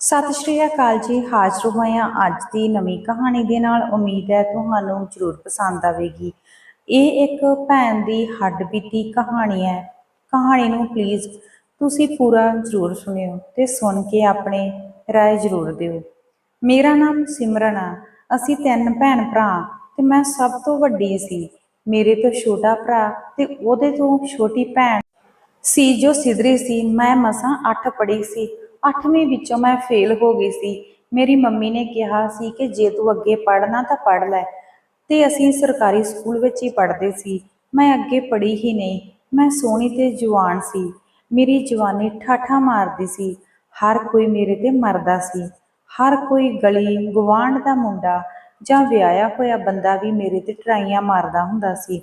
ਸਤਿ ਸ਼੍ਰੀ ਅਕਾਲ ਜੀ। ਹਾਜ਼ਰ ਹੋਇਆ ਅੱਜ ਦੀ ਨਵੀਂ ਕਹਾਣੀ ਦੇ ਨਾਲ। ਉਮੀਦ ਹੈ ਤੁਹਾਨੂੰ ਜ਼ਰੂਰ ਪਸੰਦ ਆਵੇਗੀ। ਇਹ ਇੱਕ ਭੈਣ ਦੀ ਹੱਡਬੀਤੀ ਕਹਾਣੀ ਹੈ। ਕਹਾਣੀ ਨੂੰ ਪਲੀਜ਼ ਤੁਸੀਂ ਪੂਰਾ ਜ਼ਰੂਰ ਸੁਣਿਓ ਤੇ ਸੁਣ ਕੇ ਆਪਣੇ ਰਾਏ ਜ਼ਰੂਰ ਦਿਓ। ਮੇਰਾ ਨਾਮ ਸਿਮਰਨ ਆ। ਅਸੀਂ ਤਿੰਨ ਭੈਣ ਭਰਾ ਤੇ ਮੈਂ ਸਭ ਤੋਂ ਵੱਡੀ ਸੀ। ਮੇਰੇ ਤੋਂ ਛੋਟਾ ਭਰਾ ਤੇ ਉਹਦੇ ਤੋਂ ਛੋਟੀ ਭੈਣ ਸੀ ਜੋ ਸਿਧਰੀ ਸੀ। ਮੈਂ ਮਸਾਂ 8 ਪੜ੍ਹੀ ਸੀ। 8ਵੀਂ ਵਿੱਚੋਂ ਮੈਂ ਫੇਲ ਹੋ ਗਈ ਸੀ। ਮੇਰੀ ਮੰਮੀ ਨੇ ਕਿਹਾ ਸੀ ਕਿ ਜੇ ਤੂੰ ਅੱਗੇ ਪੜ੍ਹਨਾ ਤਾਂ ਪੜ੍ਹ ਲੈ। ਤੇ ਅਸੀਂ ਸਰਕਾਰੀ ਸਕੂਲ ਵਿੱਚ ਹੀ ਪੜ੍ਹਦੇ ਸੀ। ਮੈਂ ਅੱਗੇ ਪੜ੍ਹੀ ਹੀ ਨਹੀਂ। ਮੈਂ ਸੋਹਣੀ ਤੇ ਜਵਾਨ ਸੀ। ਮੇਰੀ ਜਵਾਨੀ ਠਾਠਾ ਮਾਰਦੀ ਸੀ। ਹਰ ਕੋਈ ਮੇਰੇ ਤੇ ਮਰਦਾ ਸੀ। ਹਰ ਕੋਈ ਗਲੀ ਗਵਾਂਢ ਦਾ ਮੁੰਡਾ ਜਾਂ ਵਿਆਹਿਆ ਹੋਇਆ ਬੰਦਾ ਵੀ ਮੇਰੇ ਤੇ ਟਰਾਈਆਂ ਮਾਰਦਾ ਹੁੰਦਾ ਸੀ।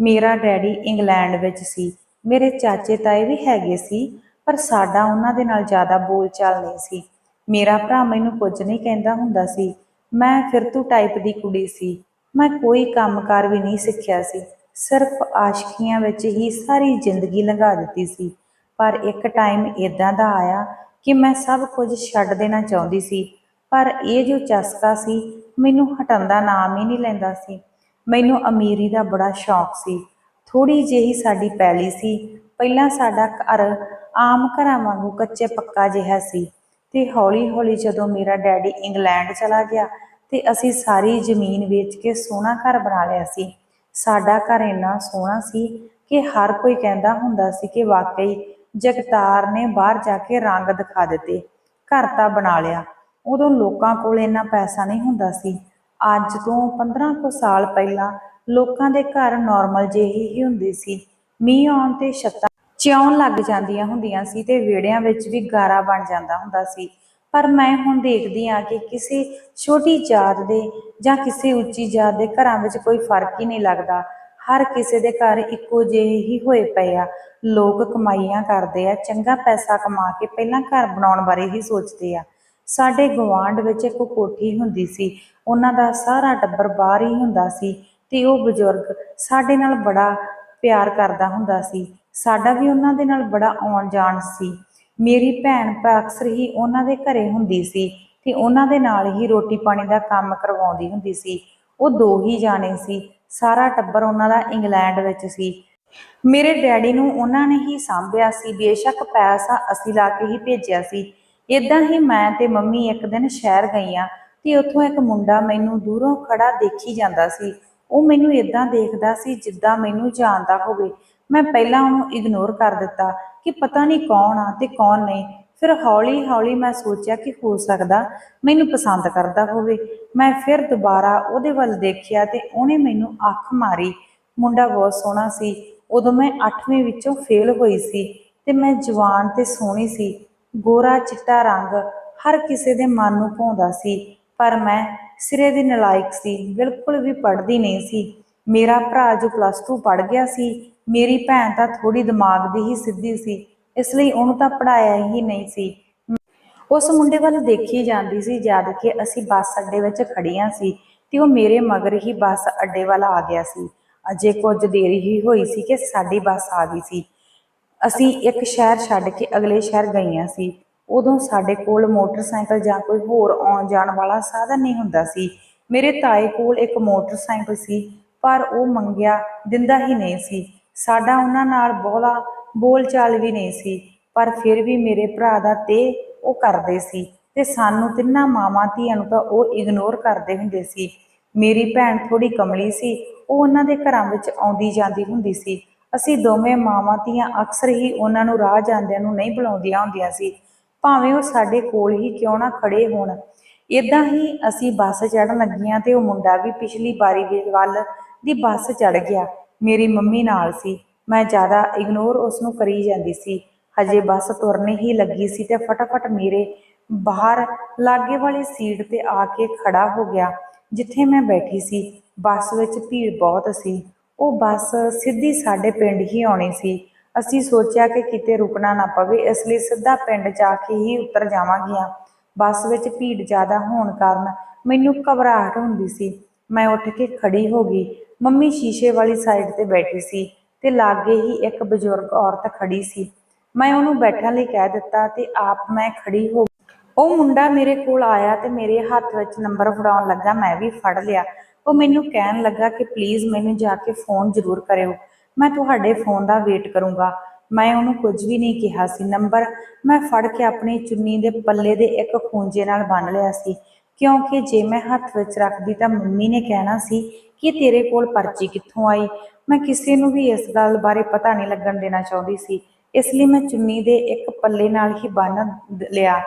ਮੇਰਾ ਡੈਡੀ ਇੰਗਲੈਂਡ ਵਿੱਚ ਸੀ। ਮੇਰੇ ਚਾਚੇ ਤਾਏ ਵੀ ਹੈਗੇ ਸੀ। ਪਰ ਸਾਡਾ ਉਹਨਾਂ ਦੇ ਨਾਲ ਜ਼ਿਆਦਾ ਬੋਲਚਾਲ ਨਹੀਂ ਸੀ। ਮੇਰਾ ਭਰਾ ਮੈਨੂੰ ਕੁਝ ਨਹੀਂ ਕਹਿੰਦਾ ਹੁੰਦਾ ਸੀ। ਮੈਂ ਫਿਰਤੂ ਟਾਈਪ ਦੀ ਕੁੜੀ ਸੀ। ਮੈਂ ਕੋਈ ਕੰਮਕਾਰ ਵੀ ਨਹੀਂ ਸਿੱਖਿਆ ਸੀ। ਸਿਰਫ ਆਸ਼ਕੀਆਂ ਵਿੱਚ ਹੀ ਸਾਰੀ ਜ਼ਿੰਦਗੀ ਲੰਘਾ ਦਿੱਤੀ ਸੀ। ਪਰ ਇੱਕ ਟਾਈਮ ਇਦਾਂ ਦਾ ਆਇਆ ਕਿ ਮੈਂ ਸਭ ਕੁਝ ਛੱਡ ਦੇਣਾ ਚਾਹੁੰਦੀ ਸੀ। ਪਰ ਇਹ ਜੋ ਚਸਕਾ ਸੀ, ਮੈਨੂੰ ਹਟਣ ਦਾ ਨਾਮ ਹੀ ਨਹੀਂ ਲੈਂਦਾ ਸੀ। ਮੈਨੂੰ ਅਮੀਰੀ ਦਾ ਬੜਾ ਸ਼ੌਕ ਸੀ। ਥੋੜੀ ਜਿਹੀ ਸਾਡੀ ਪੈਲੀ ਸੀ। ਪਹਿਲਾਂ ਸਾਡਾ ਘਰ ਆਮ ਘਰਾਂ ਵਾਂਗੂ ਕੱਚੇ ਪੱਕਾ ਜਿਹਾ ਸੀ ਤੇ ਹੌਲੀ-ਹੌਲੀ ਜਦੋਂ ਮੇਰਾ ਡੈਡੀ ਇੰਗਲੈਂਡ ਚਲਾ ਗਿਆ ਤੇ ਅਸੀਂ ਸਾਰੀ ਜ਼ਮੀਨ ਵੇਚ ਕੇ ਸੋਹਣਾ ਘਰ ਬਣਾ ਲਿਆ ਸੀ। ਸਾਡਾ ਘਰ ਇੰਨਾ ਸੋਹਣਾ ਸੀ ਕਿ ਹਰ ਕੋਈ ਕਹਿੰਦਾ ਹੁੰਦਾ ਸੀ ਕਿ ਵਾਕਈ ਜਗਤਾਰ ਨੇ ਬਾਹਰ ਜਾ ਕੇ ਰੰਗ ਦਿਖਾ ਦਿੱਤੇ, ਘਰ ਤਾਂ ਬਣਾ ਲਿਆ। ਉਦੋਂ ਲੋਕਾਂ ਕੋਲ ਇੰਨਾ ਪੈਸਾ ਨਹੀਂ ਹੁੰਦਾ ਸੀ। ਅੱਜ ਤੋਂ 15 ਕੁ ਸਾਲ ਪਹਿਲਾਂ ਲੋਕਾਂ ਦੇ ਘਰ ਨਾਰਮਲ ਜਿਹੇ ਹੀ ਹੁੰਦੇ ਸੀ। ਮੀਂਹ ਆਉਣ ਤੇ ਛੱਤਾਂ ਚਿਉਣ ਲੱਗ ਜਾਂਦੀਆਂ ਹੁੰਦੀਆਂ ਸੀ ਤੇ ਵਿਹੜਿਆਂ ਵਿੱਚ ਵੀ ਗਾਰਾ ਬਣ ਜਾਂਦਾ ਹੁੰਦਾ ਸੀ। ਪਰ ਮੈਂ ਹੁਣ ਦੇਖਦੀ ਆ ਕਿ ਕਿਸੇ ਛੋਟੀ ਜਾਤ ਦੇ ਜਾਂ ਕਿਸੇ ਉੱਚੀ ਜਾਤ ਦੇ ਘਰਾਂ ਵਿੱਚ ਕੋਈ ਫ਼ਰਕ ਹੀ ਨਹੀਂ ਲੱਗਦਾ। ਹਰ ਕਿਸੇ ਦੇ ਘਰ ਇੱਕੋ ਜਿਹੇ ਹੀ ਹੋਏ ਪਏ ਆ। ਲੋਕ ਕਮਾਈਆਂ ਕਰਦੇ ਆ, ਚੰਗਾ ਪੈਸਾ ਕਮਾ ਕੇ ਪਹਿਲਾਂ ਘਰ ਬਣਾਉਣ ਬਾਰੇ ਹੀ ਸੋਚਦੇ ਆ। ਸਾਡੇ ਗਵਾਂਢ ਵਿੱਚ ਇੱਕ ਕੋਠੀ ਹੁੰਦੀ ਸੀ, ਉਹਨਾਂ ਦਾ ਸਾਰਾ ਟੱਬਰ ਬਾਹਰ ਹੀ ਹੁੰਦਾ ਸੀ ਤੇ ਉਹ ਬਜ਼ੁਰਗ ਸਾਡੇ ਨਾਲ ਬੜਾ ਪਿਆਰ ਕਰਦਾ ਹੁੰਦਾ ਸੀ। ਸਾਡਾ ਵੀ ਉਹਨਾਂ ਦੇ ਨਾਲ ਬੜਾ ਆਉਣ ਜਾਣ ਸੀ। ਮੇਰੀ ਭੈਣ ਤਾਂ ਅਕਸਰ ਹੀ ਉਹਨਾਂ ਦੇ ਘਰੇ ਹੁੰਦੀ ਸੀ ਤੇ ਉਹਨਾਂ ਦੇ ਨਾਲ ਹੀ ਰੋਟੀ ਪਾਣੀ ਦਾ ਕੰਮ ਕਰਵਾਉਂਦੀ ਹੁੰਦੀ ਸੀ। ਉਹ ਦੋ ਹੀ ਜਾਣੇ ਸੀ। ਸਾਰਾ ਟੱਬਰ ਉਹਨਾਂ ਦਾ ਇੰਗਲੈਂਡ ਵਿੱਚ ਸੀ। ਮੇਰੇ ਡੈਡੀ ਨੂੰ ਉਹਨਾਂ ਨੇ ਹੀ ਸਾਂਭਿਆ ਸੀ। ਬੇਸ਼ੱਕ ਪੈਸਾ ਅਸੀਂ ਲਾ ਕੇ ਹੀ ਭੇਜਿਆ ਸੀ। ਇਦਾਂ ਹੀ ਮੈਂ ਤੇ ਮੰਮੀ ਇੱਕ ਦਿਨ ਸ਼ਹਿਰ ਗਈਆਂ ਤੇ ਉੱਥੋਂ ਇੱਕ ਮੁੰਡਾ ਮੈਨੂੰ ਦੂਰੋਂ ਖੜਾ ਦੇਖੀ ਜਾਂਦਾ ਸੀ। ਉਹ ਮੈਨੂੰ ਇਦਾਂ ਦੇਖਦਾ ਸੀ ਜਿੱਦਾਂ ਮੈਨੂੰ ਜਾਣਦਾ ਹੋਵੇ। ਮੈਂ ਪਹਿਲਾਂ ਉਹਨੂੰ ਇਗਨੋਰ ਕਰ ਦਿੱਤਾ ਕਿ ਪਤਾ ਨਹੀਂ ਕੌਣ ਆ ਤੇ ਕੌਣ ਨਹੀਂ। ਫਿਰ ਹੌਲੀ ਹੌਲੀ ਮੈਂ ਸੋਚਿਆ ਕਿ ਹੋ ਸਕਦਾ ਮੈਨੂੰ ਪਸੰਦ ਕਰਦਾ ਹੋਵੇ। ਮੈਂ ਫਿਰ ਦੁਬਾਰਾ ਉਹਦੇ ਵੱਲ ਦੇਖਿਆ ਤੇ ਉਹਨੇ ਮੈਨੂੰ ਅੱਖ ਮਾਰੀ। ਮੁੰਡਾ ਬਹੁਤ ਸੋਹਣਾ ਸੀ। ਉਦੋਂ ਮੈਂ 8ਵੀਂ ਵਿੱਚੋਂ ਫੇਲ ਹੋਈ ਸੀ ਤੇ ਮੈਂ ਜਵਾਨ ਤੇ ਸੋਹਣੀ ਸੀ। ਗੋਰਾ, ਚਿੱਟਾ ਰੰਗ ਹਰ ਕਿਸੇ ਦੇ ਮਨ ਨੂੰ ਭਾਉਂਦਾ ਸੀ। ਪਰ ਮੈਂ ਸਿਰੇ ਦੀ ਨਲਾਇਕ ਸੀ। ਬਿਲਕੁਲ ਵੀ ਪੜ੍ਹਦੀ ਨਹੀਂ ਸੀ। ਮੇਰਾ ਭਰਾ ਜੋ ਪਲੱਸ 2 ਪੜ੍ਹ ਗਿਆ ਸੀ ਮੇਰੀ ਭੈਣ ਤਾਂ ਥੋੜੀ ਦਿਮਾਗ ਦੀ ਹੀ ਸਿੱਧੀ ਸੀ, ਇਸ ਲਈ ਉਹਨੂੰ ਤਾਂ ਪੜਾਇਆ ਹੀ ਨਹੀਂ ਸੀ। ਉਸ ਮੁੰਡੇ ਵੱਲ ਦੇਖੀ ਜਾਂਦੀ ਸੀ ਜਦ ਕਿ ਅਸੀਂ ਬੱਸ ਅੱਡੇ ਵਿੱਚ ਖੜੀਆਂ ਸੀ ਤੇ ਉਹ ਮੇਰੇ ਮਗਰ ਹੀ ਬੱਸ ਅੱਡੇ ਵੱਲ ਆ ਗਿਆ ਸੀ। ਅਜੇ ਕੁਝ ਦੇਰ ਹੀ ਹੋਈ ਸੀ ਕਿ ਸਾਡੀ ਬੱਸ ਆ ਗਈ ਸੀ। ਅਸੀਂ ਇੱਕ ਸ਼ਹਿਰ ਛੱਡ ਕੇ ਅਗਲੇ ਸ਼ਹਿਰ ਗਈਆਂ ਸੀ। ਉਦੋਂ ਸਾਡੇ ਕੋਲ ਮੋਟਰਸਾਈਕਲ ਜਾਂ ਕੋਈ ਹੋਰ ਆਉਣ ਜਾਣ ਵਾਲਾ ਸਾਧਨ ਨਹੀਂ ਹੁੰਦਾ ਸੀ। ਮੇਰੇ ਤਾਏ ਕੋਲ ਇੱਕ ਮੋਟਰਸਾਈਕਲ ਸੀ, ਪਰ ਉਹ ਮੰਗਿਆ ਦਿੰਦਾ ਹੀ ਨਹੀਂ ਸੀ। ਸਾਡਾ ਉਹਨਾਂ ਨਾਲ ਬੋਲਾ ਬੋਲਚਾਲ ਵੀ ਨਹੀਂ ਸੀ, ਪਰ ਫਿਰ ਵੀ ਮੇਰੇ ਭਰਾ ਦਾ ਤੇ ਉਹ ਕਰਦੇ ਸੀ ਤੇ ਸਾਨੂੰ ਤਿੰਨਾਂ ਮਾਵਾਂ ਧੀਆਂ ਨੂੰ ਤਾਂ ਉਹ ਇਗਨੋਰ ਕਰਦੇ ਹੁੰਦੇ ਸੀ। ਮੇਰੀ ਭੈਣ ਥੋੜੀ ਕਮਲੀ ਸੀ, ਉਹ ਉਹਨਾਂ ਦੇ ਘਰਾਂ ਵਿੱਚ ਆਉਂਦੀ ਜਾਂਦੀ ਹੁੰਦੀ ਸੀ। ਅਸੀਂ ਦੋਵੇਂ ਮਾਵਾਂ ਧੀਆਂ ਅਕਸਰ ਹੀ ਉਹਨਾਂ ਨੂੰ ਰਾਹ ਜਾਂਦਿਆਂ ਨੂੰ ਨਹੀਂ ਬੁਲਾਉਂਦੀਆਂ ਹੁੰਦੀਆਂ ਸੀ। ਭਾਵੇਂ ਉਹ ਸਾਡੇ ਕੋਲ ਹੀ ਕਿਉਂ ਨਾ ਖੜੇ ਹੋਣ। ਇਦਾਂ ਹੀ ਅਸੀਂ ਬੱਸ ਚੜਨ ਲੱਗੀਆਂ ਤੇ ਉਹ ਮੁੰਡਾ ਵੀ ਪਿਛਲੀ ਬਾਰੀ ਵੱਲ ਦੀ ਬੱਸ ਚੜ ਗਿਆ। ਮੇਰੀ ਮੰਮੀ ਨਾਲ ਸੀ। ਮੈਂ ਜ਼ਿਆਦਾ ਇਗਨੋਰ ਉਸ ਨੂੰ ਕਰੀ ਜਾਂਦੀ ਸੀ। ਹਜੇ ਬੱਸ ਤੁਰਨੇ ਹੀ ਲੱਗੀ ਸੀ ਤੇ ਫਟਾਫਟ ਮੇਰੇ ਬਾਹਰ ਲਾਗੇ ਵਾਲੀ ਸੀਟ ਤੇ ਆ ਕੇ ਖੜਾ ਹੋ ਗਿਆ, ਜਿੱਥੇ ਮੈਂ ਬੈਠੀ ਸੀ। ਬੱਸ ਵਿੱਚ ਭੀੜ ਬਹੁਤ ਸੀ। ਉਹ ਬੱਸ ਸਿੱਧੀ ਸਾਡੇ ਪਿੰਡ ਹੀ ਆਉਣੀ ਸੀ। ਅਸੀਂ ਸੋਚਿਆ ਕਿ ਕਿਤੇ ਰੁਕਣਾ ਨਾ ਪਵੇ, ਇਸ ਲਈ ਸਿੱਧਾ ਪਿੰਡ ਜਾ ਕੇ ਹੀ ਉਤਰ ਜਾਵਾਂਗੀਆਂ। ਬੱਸ ਵਿੱਚ ਭੀੜ ਜ਼ਿਆਦਾ ਹੋਣ ਕਾਰਨ ਮੈਨੂੰ ਘਬਰਾਹਟ ਹੁੰਦੀ ਸੀ। ਮੈਂ ਉੱਠ ਕੇ ਖੜੀ ਹੋ ਗਈ। ਮੰਮੀ ਸ਼ੀਸ਼ੇ ਵਾਲੀ ਸਾਈਡ ਤੇ ਬੈਠੀ ਸੀ ਤੇ ਲਾਗੇ ਹੀ ਇੱਕ ਬਜ਼ੁਰਗ ਔਰਤ ਖੜੀ ਸੀ। ਮੈਂ ਉਹਨੂੰ ਬੈਠਣ ਲਈ ਕਹਿ ਦਿੱਤਾ ਤੇ ਆਪ ਮੈਂ ਖੜੀ ਹੋ ਉਹ ਮੁੰਡਾ ਮੇਰੇ ਕੋਲ ਆਇਆ ਤੇ ਮੇਰੇ ਹੱਥ ਵਿੱਚ ਨੰਬਰ ਫੜਾਉਣ ਲੱਗਾ, ਮੈਂ ਵੀ ਫੜ ਲਿਆ। ਉਹ ਮੈਨੂੰ ਕਹਿਣ ਲੱਗਾ ਕਿ ਪਲੀਜ਼ ਮੈਨੂੰ ਜਾ ਕੇ ਫੋਨ ਜ਼ਰੂਰ ਕਰਿਓ। ਮੈਂ ਤੁਹਾਡੇ ਫੋਨ ਦਾ ਵੇਟ ਕਰੂੰਗਾ। ਮੈਂ ਉਹਨੂੰ ਕੁਝ ਵੀ ਨਹੀਂ ਕਿਹਾ ਸੀ। ਨੰਬਰ ਮੈਂ ਫੜ ਕੇ ਆਪਣੀ ਚੁੰਨੀ ਦੇ ਪੱਲੇ ਦੇ ਇੱਕ ਖੂੰਜੇ ਨਾਲ ਬੰਨ ਲਿਆ ਸੀ। ਕਿਉਂਕਿ ਜੇ ਮੈਂ ਹੱਥ ਵਿੱਚ ਰੱਖਦੀ ਤਾਂ ਮੰਮੀ ਨੇ ਕਹਿਣਾ ਸੀ ਕਿ ਤੇਰੇ ਕੋਲ ਪਰਚੀ ਕਿੱਥੋਂ ਆਈ? ਮੈਂ ਕਿਸੇ ਨੂੰ ਵੀ ਇਸ ਗੱਲ ਬਾਰੇ ਪਤਾ ਨਹੀਂ ਲੱਗਣ ਦੇਣਾ ਚਾਹੁੰਦੀ ਸੀ। ਇਸ ਲਈ ਮੈਂ ਚੁੰਨੀ ਦੇ ਇੱਕ ਪੱਲੇ ਨਾਲ ਹੀ ਬੰਨ ਲਿਆ।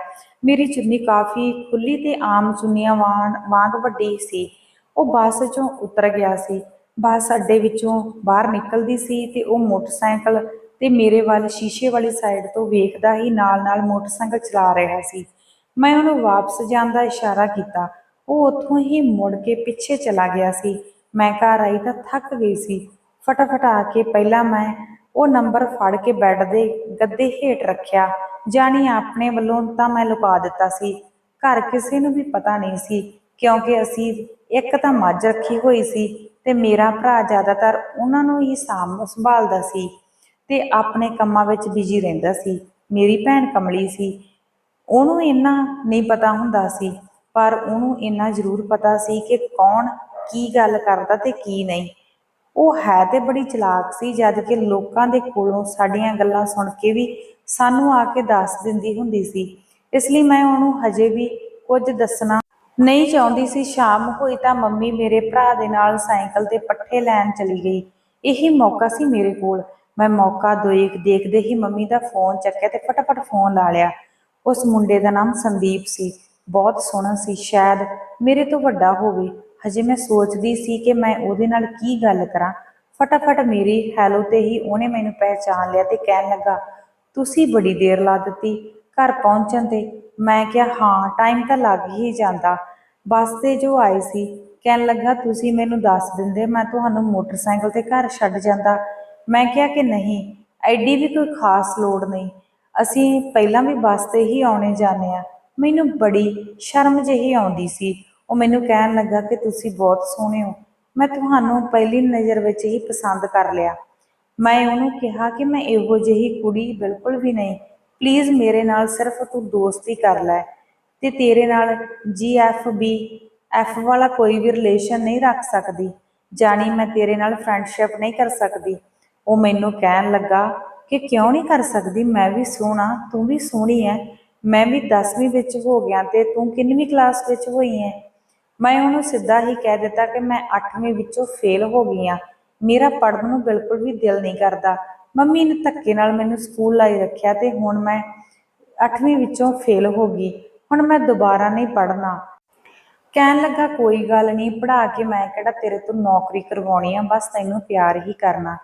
ਮੇਰੀ ਚੁੰਨੀ ਕਾਫੀ ਖੁੱਲੀ ਤੇ ਆਮ ਚੁੰਨੀਆਂ ਵਾਂਗ ਵਾਂਗ ਵੱਡੀ ਸੀ। ਉਹ ਬੱਸ ਚੋਂ ਉਤਰ ਗਿਆ ਸੀ। ਬੱਸ ਅੱਡੇ ਵਿੱਚੋਂ ਬਾਹਰ ਨਿਕਲਦੀ ਸੀ ਤੇ ਉਹ ਮੋਟਰਸਾਈਕਲ ਤੇ ਮੇਰੇ ਵੱਲ ਸ਼ੀਸ਼ੇ ਵਾਲੀ ਸਾਈਡ ਤੋਂ ਵੇਖਦਾ ਹੀ ਨਾਲ-ਨਾਲ ਮੋਟਰਸਾਈਕਲ ਚਲਾ ਰਿਹਾ ਸੀ। ਮੈਂ ਉਹਨੂੰ ਵਾਪਸ ਜਾਣ ਦਾ ਇਸ਼ਾਰਾ ਕੀਤਾ। ਉਹ ਉੱਥੋਂ ਹੀ ਮੁੜ ਕੇ ਪਿੱਛੇ ਚਲਾ ਗਿਆ ਸੀ। ਮੈਂ ਘਰ ਆਈ ਤਾਂ ਥੱਕ ਗਈ ਸੀ। ਫਟਾਫਟ ਆ ਕੇ ਪਹਿਲਾਂ ਮੈਂ ਉਹ ਨੰਬਰ ਫੜ ਕੇ ਬੈੱਡ ਦੇ ਗੱਦੇ ਹੇਠ ਰੱਖਿਆ। ਜਾਣੀ ਆਪਣੇ ਵੱਲੋਂ ਤਾਂ ਮੈਂ ਲੁਕਾ ਦਿੱਤਾ ਸੀ। ਘਰ ਕਿਸੇ ਨੂੰ ਵੀ ਪਤਾ ਨਹੀਂ ਸੀ, ਕਿਉਂਕਿ ਅਸੀਂ ਇੱਕ ਤਾਂ ਮੱਝ ਰੱਖੀ ਹੋਈ ਸੀ ਤੇ ਮੇਰਾ ਭਰਾ ਜ਼ਿਆਦਾਤਰ ਉਹਨਾਂ ਨੂੰ ਹੀ ਸਾਂਭ ਸੰਭਾਲਦਾ ਸੀ ਤੇ ਆਪਣੇ ਕੰਮਾਂ ਵਿੱਚ ਬਿਜ਼ੀ ਰਹਿੰਦਾ ਸੀ। ਮੇਰੀ ਭੈਣ ਕਮਲੀ ਸੀ। ਉਹਨੂੰ ਇੰਨਾ ਨਹੀਂ ਪਤਾ ਹੁੰਦਾ ਸੀ, ਪਰ ਉਹਨੂੰ ਇੰਨਾ ਜ਼ਰੂਰ ਪਤਾ ਸੀ ਕਿ ਕੌਣ ਕੀ ਗੱਲ ਕਰਦਾ ਤੇ ਕੀ ਨਹੀਂ। ਉਹ ਹੈ ਤੇ ਬੜੀ ਚਲਾਕ ਸੀ, ਜਦ ਕਿ ਲੋਕਾਂ ਦੇ ਕੋਲੋਂ ਸਾਡੀਆਂ ਗੱਲਾਂ ਸੁਣ ਕੇ ਵੀ ਸਾਨੂੰ ਆ ਕੇ ਦੱਸ ਦਿੰਦੀ ਹੁੰਦੀ ਸੀ। ਇਸ ਲਈ ਮੈਂ ਉਹਨੂੰ ਹਜੇ ਵੀ ਕੁਝ ਦੱਸਣਾ ਨਹੀਂ ਚਾਹੁੰਦੀ ਸੀ। ਸ਼ਾਮ ਹੋਈ ਤਾਂ ਮੰਮੀ ਮੇਰੇ ਭਰਾ ਦੇ ਨਾਲ ਸਾਈਕਲ ਤੇ ਪੱਠੇ ਲੈਣ ਚਲੀ ਗਈ। ਇਹੀ ਮੌਕਾ ਸੀ ਮੇਰੇ ਕੋਲ। ਮੈਂ ਮੌਕਾ ਦੇਖ ਦੇਖਦੇ ਹੀ ਮੰਮੀ ਦਾ ਫੋਨ ਚੱਕਿਆ ਤੇ ਫਟਾਫਟ ਫੋਨ ਲਾ ਲਿਆ। ਉਸ ਮੁੰਡੇ ਦਾ ਨਾਮ ਸੰਦੀਪ ਸੀ। ਬਹੁਤ ਸੋਹਣਾ ਸੀ, ਸ਼ਾਇਦ ਮੇਰੇ ਤੋਂ ਵੱਡਾ ਹੋਵੇ। ਹਜੇ ਮੈਂ ਸੋਚਦੀ ਸੀ ਕਿ ਮੈਂ ਉਹਦੇ ਨਾਲ ਕੀ ਗੱਲ ਕਰਾਂ। ਫਟਾਫਟ ਮੇਰੀ ਹੈਲੋ ਤੇ ਹੀ ਉਹਨੇ ਮੈਨੂੰ ਪਹਿਚਾਨ ਲਿਆ ਤੇ ਕਹਿਣ ਲੱਗਾ, ਤੁਸੀਂ ਬੜੀ ਦੇਰ ਲਾ ਦਿੱਤੀ ਘਰ ਪਹੁੰਚਣ ਤੇ। ਮੈਂ ਕਿਹਾ, ਹਾਂ ਟਾਈਮ ਤਾਂ ਲੱਗ ਹੀ ਜਾਂਦਾ। ਬੱਸ ਤੇ ਜੋ ਆਏ ਸੀ, ਕਹਿਣ ਲੱਗਾ, ਤੁਸੀਂ ਮੈਨੂੰ ਦੱਸ ਦਿੰਦੇ, ਮੈਂ ਤੁਹਾਨੂੰ ਮੋਟਰਸਾਈਕਲ ਤੇ ਘਰ ਛੱਡ ਜਾਂਦਾ। ਮੈਂ ਕਿਹਾ ਕਿ ਨਹੀਂ, ਐਡੀ ਵੀ ਕੋਈ ਖਾਸ ਲੋੜ ਨਹੀਂ। ਅਸੀਂ ਪਹਿਲਾਂ ਵੀ ਬੱਸ ਤੇ ਹੀ ਆਉਣੇ ਜਾਂਦੇ ਆ ਮੈਨੂੰ ਬੜੀ ਸ਼ਰਮ ਜਿਹੀ ਆਉਂਦੀ ਸੀ। ਉਹ ਮੈਨੂੰ ਕਹਿਣ ਲੱਗਾ ਕਿ ਤੁਸੀਂ ਬਹੁਤ ਸੋਹਣੇ ਹੋ। ਮੈਂ ਤੁਹਾਨੂੰ ਪਹਿਲੀ ਨਜ਼ਰ ਵਿੱਚ ਹੀ ਪਸੰਦ ਕਰ ਲਿਆ। ਮੈਂ ਉਹਨੂੰ ਕਿਹਾ ਕਿ ਮੈਂ ਇਹੋ ਜਿਹੀ ਕੁੜੀ ਬਿਲਕੁਲ ਵੀ ਨਹੀਂ। ਪਲੀਜ਼ ਮੇਰੇ ਨਾਲ ਸਿਰਫ ਤੂੰ ਦੋਸਤੀ ਕਰ ਲੈ। ਤੇ ਤੇਰੇ ਨਾਲ ਜੀ ਐਫ ਬੀ ਐਫ ਵਾਲਾ ਕੋਈ ਵੀ ਰਿਲੇਸ਼ਨ ਨਹੀਂ ਰੱਖ ਸਕਦੀ। ਜਾਣੀ ਮੈਂ ਤੇਰੇ ਨਾਲ ਫਰੈਂਡਸ਼ਿਪ ਨਹੀਂ ਕਰ ਸਕਦੀ। ਉਹ ਮੈਨੂੰ ਕਹਿਣ ਲੱਗਾ ਕਿ ਕਿਉਂ ਨਹੀਂ ਕਰ ਸਕਦੀ? ਮੈਂ ਵੀ ਸੋਹਣਾ, ਤੂੰ ਵੀ ਸੋਹਣੀ ਹੈ ਮੈਂ ਵੀ 10ਵੀਂ ਵਿੱਚ ਹੋ ਗਿਆ ਤੇ ਤੂੰ ਕਿੰਨਵੀਂ ਕਲਾਸ ਵਿੱਚ ਹੋਈ ਹੈ ਮੈਂ ਉਹਨੂੰ ਸਿੱਧਾ ਹੀ ਕਹਿ ਦਿੱਤਾ ਕਿ ਮੈਂ 8ਵੀਂ ਵਿੱਚੋਂ ਫੇਲ ਹੋ ਗਈ ਹਾਂ ਮੇਰਾ ਪੜ੍ਹਨ ਨੂੰ ਬਿਲਕੁਲ ਵੀ ਦਿਲ ਨਹੀਂ ਕਰਦਾ। ਮੰਮੀ ਨੇ ਧੱਕੇ ਨਾਲ ਮੈਨੂੰ ਸਕੂਲ ਲਾਈ ਰੱਖਿਆ ਤੇ ਹੁਣ ਮੈਂ 8ਵੀਂ ਵਿੱਚੋਂ ਫੇਲ ਹੋ ਗਈ। ਹੁਣ ਮੈਂ ਦੁਬਾਰਾ ਨਹੀਂ ਪੜ੍ਹਨਾ। ਕਹਿਣ ਲੱਗਾ, ਕੋਈ ਗੱਲ ਨਹੀਂ, ਪੜ੍ਹਾ ਕੇ ਮੈਂ ਕਿਹੜਾ ਤੇਰੇ ਤੋਂ ਨੌਕਰੀ ਕਰਵਾਉਣੀ ਆ, ਬਸ ਤੈਨੂੰ ਪਿਆਰ ਹੀ ਕਰਨਾ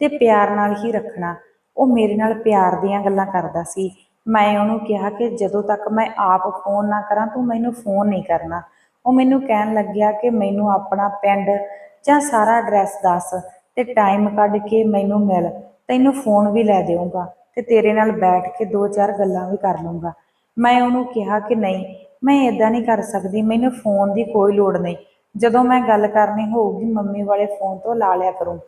ਤੇ ਪਿਆਰ ਨਾਲ ਹੀ ਰੱਖਣਾ। ਉਹ ਮੇਰੇ ਨਾਲ ਪਿਆਰ ਦੀਆਂ ਗੱਲਾਂ ਕਰਦਾ ਸੀ। ਮੈਂ ਉਹਨੂੰ ਕਿਹਾ ਕਿ ਜਦੋਂ ਤੱਕ ਮੈਂ ਆਪ ਫੋਨ ਨਾ ਕਰਾਂ, ਤੂੰ ਮੈਨੂੰ ਫੋਨ ਨਹੀਂ ਕਰਨਾ। ਉਹ ਮੈਨੂੰ ਕਹਿਣ ਲੱਗਿਆ ਕਿ ਮੈਨੂੰ ਆਪਣਾ ਪਿੰਡ ਜਾਂ ਸਾਰਾ ਐਡਰੈਸ ਦੱਸ ਤੇ ਟਾਈਮ ਕੱਢ ਕੇ ਮੈਨੂੰ ਮਿਲ। ਤੈਨੂੰ ਫੋਨ ਵੀ ਲੈ ਦੇਵਾਂਗਾ ਤੇ ਤੇਰੇ ਨਾਲ ਬੈਠ ਕੇ ਦੋ ਚਾਰ ਗੱਲਾਂ ਵੀ ਕਰ ਲਵਾਂਗਾ ਮੈਂ ਉਹਨੂੰ ਕਿਹਾ ਕਿ ਨਹੀਂ, ਮੈਂ ਇਦਾਂ ਨਹੀਂ ਕਰ ਸਕਦੀ, ਮੈਨੂੰ ਫੋਨ ਦੀ ਕੋਈ ਲੋੜ ਨਹੀਂ। ਜਦੋਂ ਮੈਂ ਗੱਲ ਕਰਨੀ ਹੋਊਗੀ, ਮੰਮੀ ਵਾਲੇ ਫੋਨ ਤੋਂ ਲਾ ਲਿਆ ਕਰੂੰ।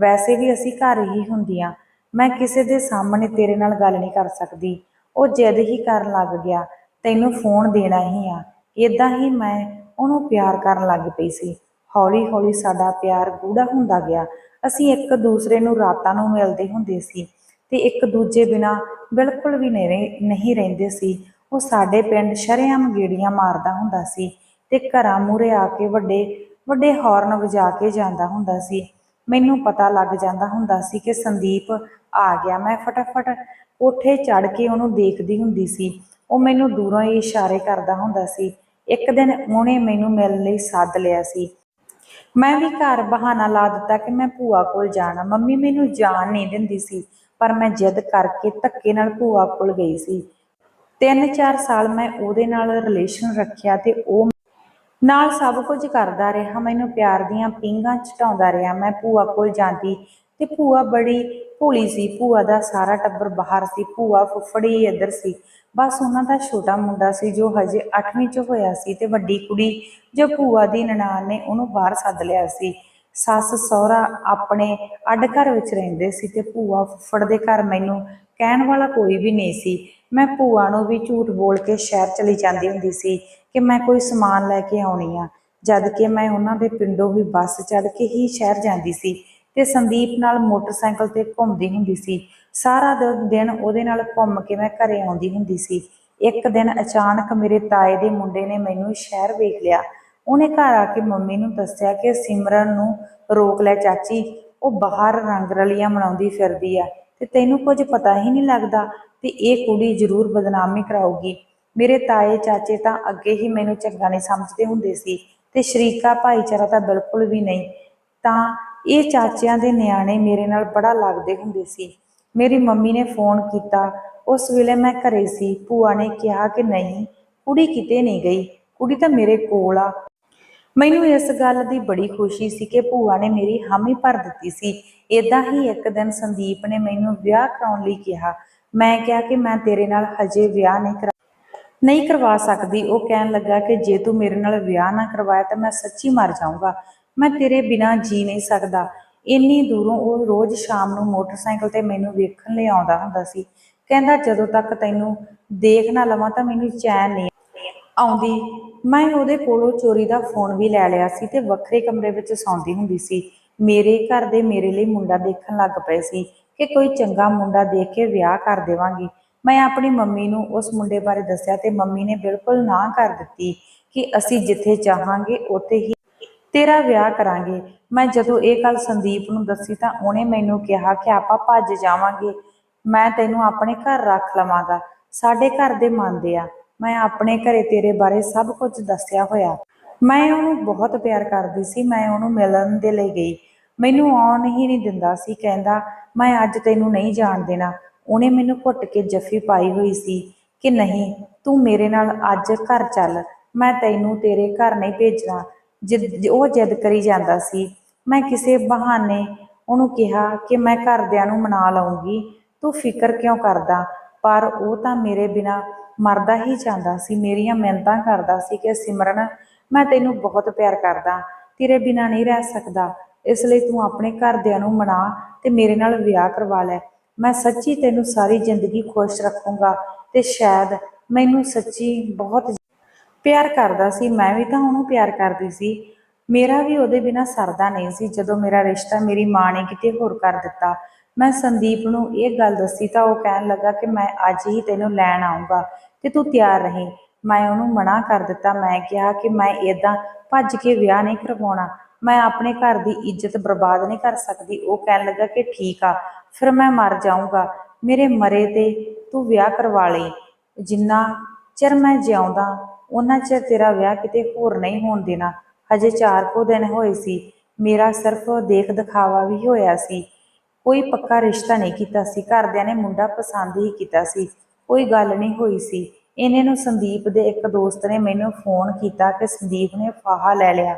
ਵੈਸੇ ਵੀ ਅਸੀਂ ਘਰ ਹੀ ਹੁੰਦੀਆਂ। ਮੈਂ ਕਿਸੇ ਦੇ ਸਾਹਮਣੇ ਤੇਰੇ ਨਾਲ ਗੱਲ ਨਹੀਂ ਕਰ ਸਕਦੀ। ਉਹ ਜਦ ਹੀ ਕਰਨ ਲੱਗ ਗਿਆ, ਤੈਨੂੰ ਫੋਨ ਦੇਣਾ ਹੀ ਆ। ਇਦਾਂ ਹੀ ਮੈਂ ਉਹਨੂੰ ਪਿਆਰ ਕਰਨ ਲੱਗ ਪਈ ਸੀ। ਹੌਲੀ ਹੌਲੀ ਸਾਡਾ ਪਿਆਰ ਗੂੜਾ ਹੁੰਦਾ ਗਿਆ। ਅਸੀਂ ਇੱਕ ਦੂਸਰੇ ਨੂੰ ਰਾਤਾਂ ਨੂੰ ਮਿਲਦੇ ਹੁੰਦੇ ਸੀ ਤੇ ਇੱਕ ਦੂਜੇ ਬਿਨਾ ਬਿਲਕੁਲ ਵੀ ਨਹੀਂ ਰਹਿ- ਨਹੀਂ ਰਹਿੰਦੇ ਸੀ। ਉਹ ਸਾਡੇ ਪਿੰਡ ਸ਼ਰੇਆਮ ਗੇੜੀਆਂ ਮਾਰਦਾ ਹੁੰਦਾ ਸੀ ਤੇ ਘਰਾਂ ਮੂਹਰੇ ਆ ਕੇ ਵੱਡੇ ਵੱਡੇ ਹਾਰਨ ਵਜਾ ਕੇ ਜਾਂਦਾ ਹੁੰਦਾ ਸੀ। ਮੈਨੂੰ ਪਤਾ ਲੱਗ ਜਾਂਦਾ ਹੁੰਦਾ ਸੀ ਕਿ ਸੰਦੀਪ ਆ ਗਿਆ। ਮੈਂ ਫਟਾਫਟ ਕੋਠੇ ਚੜ ਕੇ ਉਹਨੂੰ ਦੇਖਦੀ ਹੁੰਦੀ ਸੀ। ਉਹ ਮੈਨੂੰ ਦੂਰੋਂ ਹੀ ਇਸ਼ਾਰੇ ਕਰਦਾ ਹੁੰਦਾ ਸੀ। ਇੱਕ ਦਿਨ ਉਹਨੇ ਮੈਨੂੰ ਮਿਲਣ ਲਈ ਸੱਦ ਲਿਆ ਸੀ। ਮੈਂ ਵੀ ਘਰ ਬਹਾਨਾ ਲਾ ਦਿੱਤਾ ਕਿ ਮੈਂ ਭੂਆ ਕੋਲ ਜਾਣਾ। ਮੰਮੀ ਮੈਨੂੰ ਜਾਣ ਨਹੀਂ ਦਿੰਦੀ ਸੀ, ਪਰ ਮੈਂ ਜਿੱਦ ਕਰਕੇ ਧੱਕੇ ਨਾਲ ਭੂਆ ਕੋਲ ਗਈ ਸੀ। ਤਿੰਨ ਚਾਰ ਸਾਲ ਮੈਂ ਉਹਦੇ ਨਾਲ ਰਿਲੇਸ਼ਨ ਰੱਖਿਆ ਤੇ ਉਹ ਨਾਲ ਸਭ ਕੁਝ ਕਰਦਾ ਰਿਹਾ, ਮੈਨੂੰ ਪਿਆਰ ਦੀਆਂ ਪੀਂਘਾਂ ਛਟਾਉਂਦਾ ਰਿਹਾ। ਮੈਂ ਭੂਆ ਕੋਲ ਜਾਂਦੀ ਤੇ ਭੂਆ ਬੜੀ ਭੋਲੀ ਸੀ, ਭੂਆ ਦਾ ਸਾਰਾ ਟੱਬਰ ਬਾਹਰ ਸੀ, ਭੂਆ ਫੁੱਫੜੀ ਇੱਧਰ ਸੀ। ਬਸ ਉਹਨਾਂ ਦਾ ਛੋਟਾ ਮੁੰਡਾ ਸੀ ਜੋ ਹਜੇ 8ਵੀਂ ਚ ਹੋਇਆ ਸੀ ਤੇ ਵੱਡੀ ਕੁੜੀ ਜੋ ਭੂਆ ਦੀ ਨਨਾਣ ਨੇ ਉਹਨੂੰ ਬਾਹਰ ਸੱਦ ਲਿਆ ਸੀ। ਸੱਸ, ਸਹੁਰਾ ਆਪਣੇ ਅੱਡ ਘਰ ਵਿੱਚ ਰਹਿੰਦੇ ਸੀ ਤੇ ਭੂਆ ਫੁੱਫੜ ਦੇ ਘਰ ਮੈਨੂੰ ਕਹਿਣ ਵਾਲਾ ਕੋਈ ਵੀ ਨਹੀਂ ਸੀ। ਮੈਂ ਭੂਆ ਨੂੰ ਵੀ ਝੂਠ ਬੋਲ ਕੇ ਸ਼ਹਿਰ ਚਲੀ ਜਾਂਦੀ ਹੁੰਦੀ ਸੀ ਕਿ ਮੈਂ ਕੋਈ ਸਮਾਨ ਲੈ ਕੇ ਆਉਣੀ ਆ। ਜਦ ਕਿ ਮੈਂ ਉਹਨਾਂ ਦੇ ਪਿੰਡੋਂ ਵੀ ਬੱਸ ਚੜ੍ਹ ਕੇ ਹੀ ਸ਼ਹਿਰ ਜਾਂਦੀ ਸੀ ਤੇ ਸੰਦੀਪ ਨਾਲ ਮੋਟਰਸਾਈਕਲ ਤੇ ਘੁੰਮਦੀ ਹੁੰਦੀ ਸੀ। ਸਾਰਾ ਦ- ਦਿਨ ਉਹਦੇ ਨਾਲ ਘੁੰਮ ਕੇ ਮੈਂ ਘਰੇ ਆਉਂਦੀ ਹੁੰਦੀ ਸੀ। ਇੱਕ ਦਿਨ ਅਚਾਨਕ ਮੇਰੇ ਤਾਏ ਦੇ ਮੁੰਡੇ ਨੇ ਮੈਨੂੰ ਸ਼ਹਿਰ ਵੇਖ ਲਿਆ। ਉਹਨੇ ਘਰ ਆ ਕੇ ਮੰਮੀ ਨੂੰ ਦੱਸਿਆ ਕਿ ਸਿਮਰਨ ਨੂੰ ਰੋਕ ਲੈ ਚਾਚੀ, ਉਹ ਬਾਹਰ ਰੰਗ ਰਲੀਆਂ ਮਨਾਉਂਦੀ ਫਿਰਦੀ ਆ ਤੇ ਤੈਨੂੰ ਕੁਝ ਪਤਾ ਹੀ ਨਹੀਂ ਲੱਗਦਾ ਤੇ ਇਹ ਕੁੜੀ ਜ਼ਰੂਰ ਬਦਨਾਮੀ ਕਰਾਊਗੀ। ਮੇਰੇ ਤਾਏ ਚਾਚੇ ਤਾਂ ਅੱਗੇ ਹੀ ਮੈਨੂੰ ਚੰਗਾ ਨਹੀਂ ਸਮਝਦੇ ਹੁੰਦੇ ਸੀ ਤੇ ਸ਼ਰੀਕਾ ਭਾਈਚਾਰਾ ਤਾਂ ਬਿਲਕੁਲ ਵੀ ਨਹੀਂ। ਤਾਂ ਇਹ ਚਾਚਿਆਂ ਦੇ ਨਿਆਣੇ ਮੇਰੇ ਨਾਲ ਬੜਾ ਲੱਗਦੇ ਹੁੰਦੇ ਸੀ। ਮੇਰੀ ਮੰਮੀ ਨੇ ਫੋਨ ਕੀਤਾ। ਉਸ ਵੇਲੇ ਮੈਂ ਘਰੇ ਸੀ। ਭੂਆ ਨੇ ਕਿਹਾ ਕਿ ਨਹੀਂ, ਕੁੜੀ ਕਿਤੇ ਨਹੀਂ ਗਈ। ਕੁੜੀ ਤਾਂ ਮੇਰੇ ਕੋਲ ਆ। ਮੈਨੂੰ ਇਸ ਗੱਲ ਦੀ ਬੜੀ ਖੁਸ਼ੀ ਸੀ ਕਿ ਭੂਆ ਨੇ ਮੇਰੀ ਹਾਮੀ ਭਰ ਦਿੱਤੀ ਸੀ। ਇਦਾਂ ਹੀ ਇੱਕ ਦਿਨ ਸੰਦੀਪ ਨੇ ਮੈਨੂੰ ਵਿਆਹ ਕਰਾਉਣ ਲਈ ਕਿਹਾ। ਮੈਂ ਕਿਹਾ ਕਿ ਮੈਂ ਤੇਰੇ ਨਾਲ ਹਜੇ ਵਿਆਹ ਨਹੀਂ ਕਰਾ ਨਹੀਂ ਕਰਵਾ ਸਕਦੀ। ਉਹ ਕਹਿਣ ਲੱਗਾ ਕਿ ਜੇ ਤੂੰ ਮੇਰੇ ਨਾਲ ਵਿਆਹ ਨਾ ਕਰਵਾਇਆ ਤਾਂ ਮੈਂ ਸੱਚੀ ਮਰ ਜਾਊਂਗਾ। ਮੈਂ ਤੇਰੇ ਬਿਨਾਂ ਜੀ ਨਹੀਂ ਸਕਦਾ। ਇੰਨੀ ਦੂਰੋਂ ਉਹ ਰੋਜ਼ ਸ਼ਾਮ ਨੂੰ ਮੋਟਰਸਾਈਕਲ ਤੇ ਮੈਨੂੰ ਵੇਖਣ ਲਈ ਆਉਂਦਾ ਹੁੰਦਾ ਸੀ। ਕਹਿੰਦਾ, ਜਦੋਂ ਤੱਕ ਤੈਨੂੰ ਦੇਖ ਨਾ ਲਵਾਂ ਤਾਂ ਮੈਨੂੰ ਚੈਨ ਨਹੀਂ ਆਉਂਦੀ। ਮੈਂ ਉਹਦੇ ਕੋਲੋਂ ਚੋਰੀ ਦਾ ਫੋਨ ਵੀ ਲੈ ਲਿਆ ਸੀ ਤੇ ਵੱਖਰੇ ਕਮਰੇ ਵਿੱਚ ਸੌਂਦੀ ਹੁੰਦੀ ਸੀ। ਮੇਰੇ ਘਰ ਦੇ ਮੇਰੇ ਲਈ ਮੁੰਡਾ ਦੇਖਣ ਲੱਗ ਪਏ ਸੀ ਕਿ ਕੋਈ ਚੰਗਾ ਮੁੰਡਾ ਦੇਖ ਕੇ ਵਿਆਹ ਕਰ ਦੇਵਾਂਗੀ। ਮੈਂ ਆਪਣੀ ਮੰਮੀ ਨੂੰ ਉਸ ਮੁੰਡੇ ਬਾਰੇ ਦੱਸਿਆ ਤੇ ਮੰਮੀ ਨੇ ਬਿਲਕੁਲ ਨਾ ਕਰ ਦਿੱਤੀ ਕਿ ਅਸੀਂ ਜਿੱਥੇ ਚਾਹਾਂਗੇ ਉੱਥੇ ਹੀ ਤੇਰਾ ਵਿਆਹ ਕਰਾਂਗੇ। ਮੈਂ ਜਦੋਂ ਇਹ ਗੱਲ ਸੰਦੀਪ ਨੂੰ ਦੱਸੀ ਤਾਂ ਉਹਨੇ ਮੈਨੂੰ ਕਿਹਾ ਕਿ ਆਪਾਂ ਭੱਜ ਜਾਵਾਂਗੇ। ਮੈਂ ਤੈਨੂੰ ਆਪਣੇ ਘਰ ਰੱਖ ਲਵਾਂਗਾ। ਸਾਡੇ ਘਰ ਦੇ ਮੰਨਦੇ ਆ। ਮੈਂ ਆਪਣੇ ਘਰੇ ਤੇਰੇ ਬਾਰੇ ਸਭ ਕੁਝ ਦੱਸਿਆ ਹੋਇਆ। ਮੈਂ ਉਹਨੂੰ ਬਹੁਤ ਪਿਆਰ ਕਰਦੀ ਸੀ, ਮੈਂ ਉਹਨੂੰ ਮਿਲਣ ਦੇ ਲਈ ਗਈ। ਮੈਨੂੰ ਆਉਣ ਹੀ ਨਹੀਂ ਦਿੰਦਾ ਸੀ, ਕਹਿੰਦਾ, ਮੈਂ ਅੱਜ ਤੈਨੂੰ ਨਹੀਂ ਜਾਣ ਦੇਣਾ। ਉਹਨੇ ਮੈਨੂੰ ਘੁੱਟ ਕੇ ਜੱਫੀ ਪਾਈ ਹੋਈ ਸੀ ਕਿ ਨਹੀਂ, ਤੂੰ ਮੇਰੇ ਨਾਲ ਅੱਜ ਘਰ ਚੱਲ, ਮੈਂ ਤੈਨੂੰ ਤੇਰੇ ਘਰ ਨਹੀਂ ਭੇਜਣਾ। ਜਿੱਦ, ਉਹ ਜਿੱਦ ਕਰੀ ਜਾਂਦਾ ਸੀ। ਮੈਂ ਕਿਸੇ ਬਹਾਨੇ ਉਹਨੂੰ ਕਿਹਾ ਕਿ ਮੈਂ ਘਰਦਿਆਂ ਨੂੰ ਮਨਾ ਲਵਾਂਗੀ ਤੂੰ ਫਿਕਰ ਕਿਉਂ ਕਰਦਾ? ਪਰ ਉਹ ਤਾਂ ਮੇਰੇ ਬਿਨਾ ਮਰਦਾ ਹੀ ਜਾਂਦਾ ਸੀ। ਮੇਰੀਆਂ ਮਿਹਨਤਾਂ ਕਰਦਾ ਸੀ ਕਿ ਸਿਮਰਨ, ਮੈਂ ਤੈਨੂੰ ਬਹੁਤ ਪਿਆਰ ਕਰਦਾ, ਤੇਰੇ ਬਿਨਾ ਨਹੀਂ ਰਹਿ ਸਕਦਾ। ਇਸ ਲਈ ਤੂੰ ਆਪਣੇ ਘਰਦਿਆਂ ਨੂੰ ਮਨਾ ਤੇ ਮੇਰੇ ਨਾਲ ਵਿਆਹ ਕਰਵਾ ਲੈ। ਮੈਂ ਸੱਚੀ ਤੈਨੂੰ ਸਾਰੀ ਜ਼ਿੰਦਗੀ ਖੁਸ਼ ਰੱਖੂੰਗਾ ਤੇ ਸ਼ਾਇਦ ਮੈਨੂੰ ਸੱਚੀ ਬਹੁਤ ਪਿਆਰ ਕਰਦਾ ਸੀ। ਮੈਂ ਵੀ ਤਾਂ ਉਹਨੂੰ ਪਿਆਰ ਕਰਦੀ ਸੀ। ਮੇਰਾ ਵੀ ਉਹਦੇ ਬਿਨਾ ਸਰਦਾ ਨਹੀਂ ਸੀ। ਜਦੋਂ ਮੇਰਾ ਰਿਸ਼ਤਾ ਮੇਰੀ ਮਾਂ ਨੇ ਕਿਤੇ ਹੋਰ ਕਰ ਦਿੱਤਾ ਮੈਂ ਸੰਦੀਪ ਨੂੰ ਇਹ ਗੱਲ ਦੱਸੀ ਤਾਂ ਉਹ ਕਹਿਣ ਲੱਗਾ ਕਿ ਮੈਂ ਅੱਜ ਹੀ ਤੈਨੂੰ ਲੈਣ ਆਉਂਗਾ ਤੇ ਤੂੰ ਤਿਆਰ ਰਹੀਂ। ਮੈਂ ਉਹਨੂੰ ਮਨਾ ਕਰ ਦਿੱਤਾ। ਮੈਂ ਕਿਹਾ ਕਿ ਮੈਂ ਇਦਾਂ ਭੱਜ ਕੇ ਵਿਆਹ ਨਹੀਂ ਕਰਵਾਉਣਾ। ਮੈਂ ਆਪਣੇ ਘਰ ਦੀ ਇੱਜ਼ਤ ਬਰਬਾਦ ਨਹੀਂ ਕਰ ਸਕਦੀ। ਉਹ ਕਹਿਣ ਲੱਗਾ ਕਿ ਠੀਕ ਆ, ਫਿਰ ਮੈਂ ਮਰ ਜਾਊਂਗਾ। ਮੇਰੇ ਮਰੇ ਤੇ ਤੂੰ ਵਿਆਹ ਕਰਵਾ ਲਈ। ਜਿੰਨਾ ਚਿਰ ਮੈਂ ਜਿਉਂਦਾ ਉਹਨਾਂ ਚਿਰ ਤੇਰਾ ਵਿਆਹ ਕਿਤੇ ਹੋਰ ਨਹੀਂ ਹੋਣ ਦੇਣਾ। ਹਜੇ ਚਾਰ ਕੋ ਦਿਨ ਹੋਏ ਸੀ। ਮੇਰਾ ਸਿਰਫ ਦੇਖ ਦਿਖਾਵਾ ਵੀ ਹੋਇਆ ਸੀ। ਕੋਈ ਪੱਕਾ ਰਿਸ਼ਤਾ ਨਹੀਂ ਕੀਤਾ ਸੀ। ਘਰਦਿਆਂ ਨੇ ਮੁੰਡਾ ਪਸੰਦ ਹੀ ਕੀਤਾ ਸੀ। ਕੋਈ ਗੱਲ ਨਹੀਂ ਹੋਈ ਸੀ। ਇਹਨੇ ਨੂੰ ਸੰਦੀਪ ਦੇ ਇੱਕ ਦੋਸਤ ਨੇ ਮੈਨੂੰ ਫੋਨ ਕੀਤਾ ਕਿ ਸੰਦੀਪ ਨੇ ਫਾਹਾ ਲੈ ਲਿਆ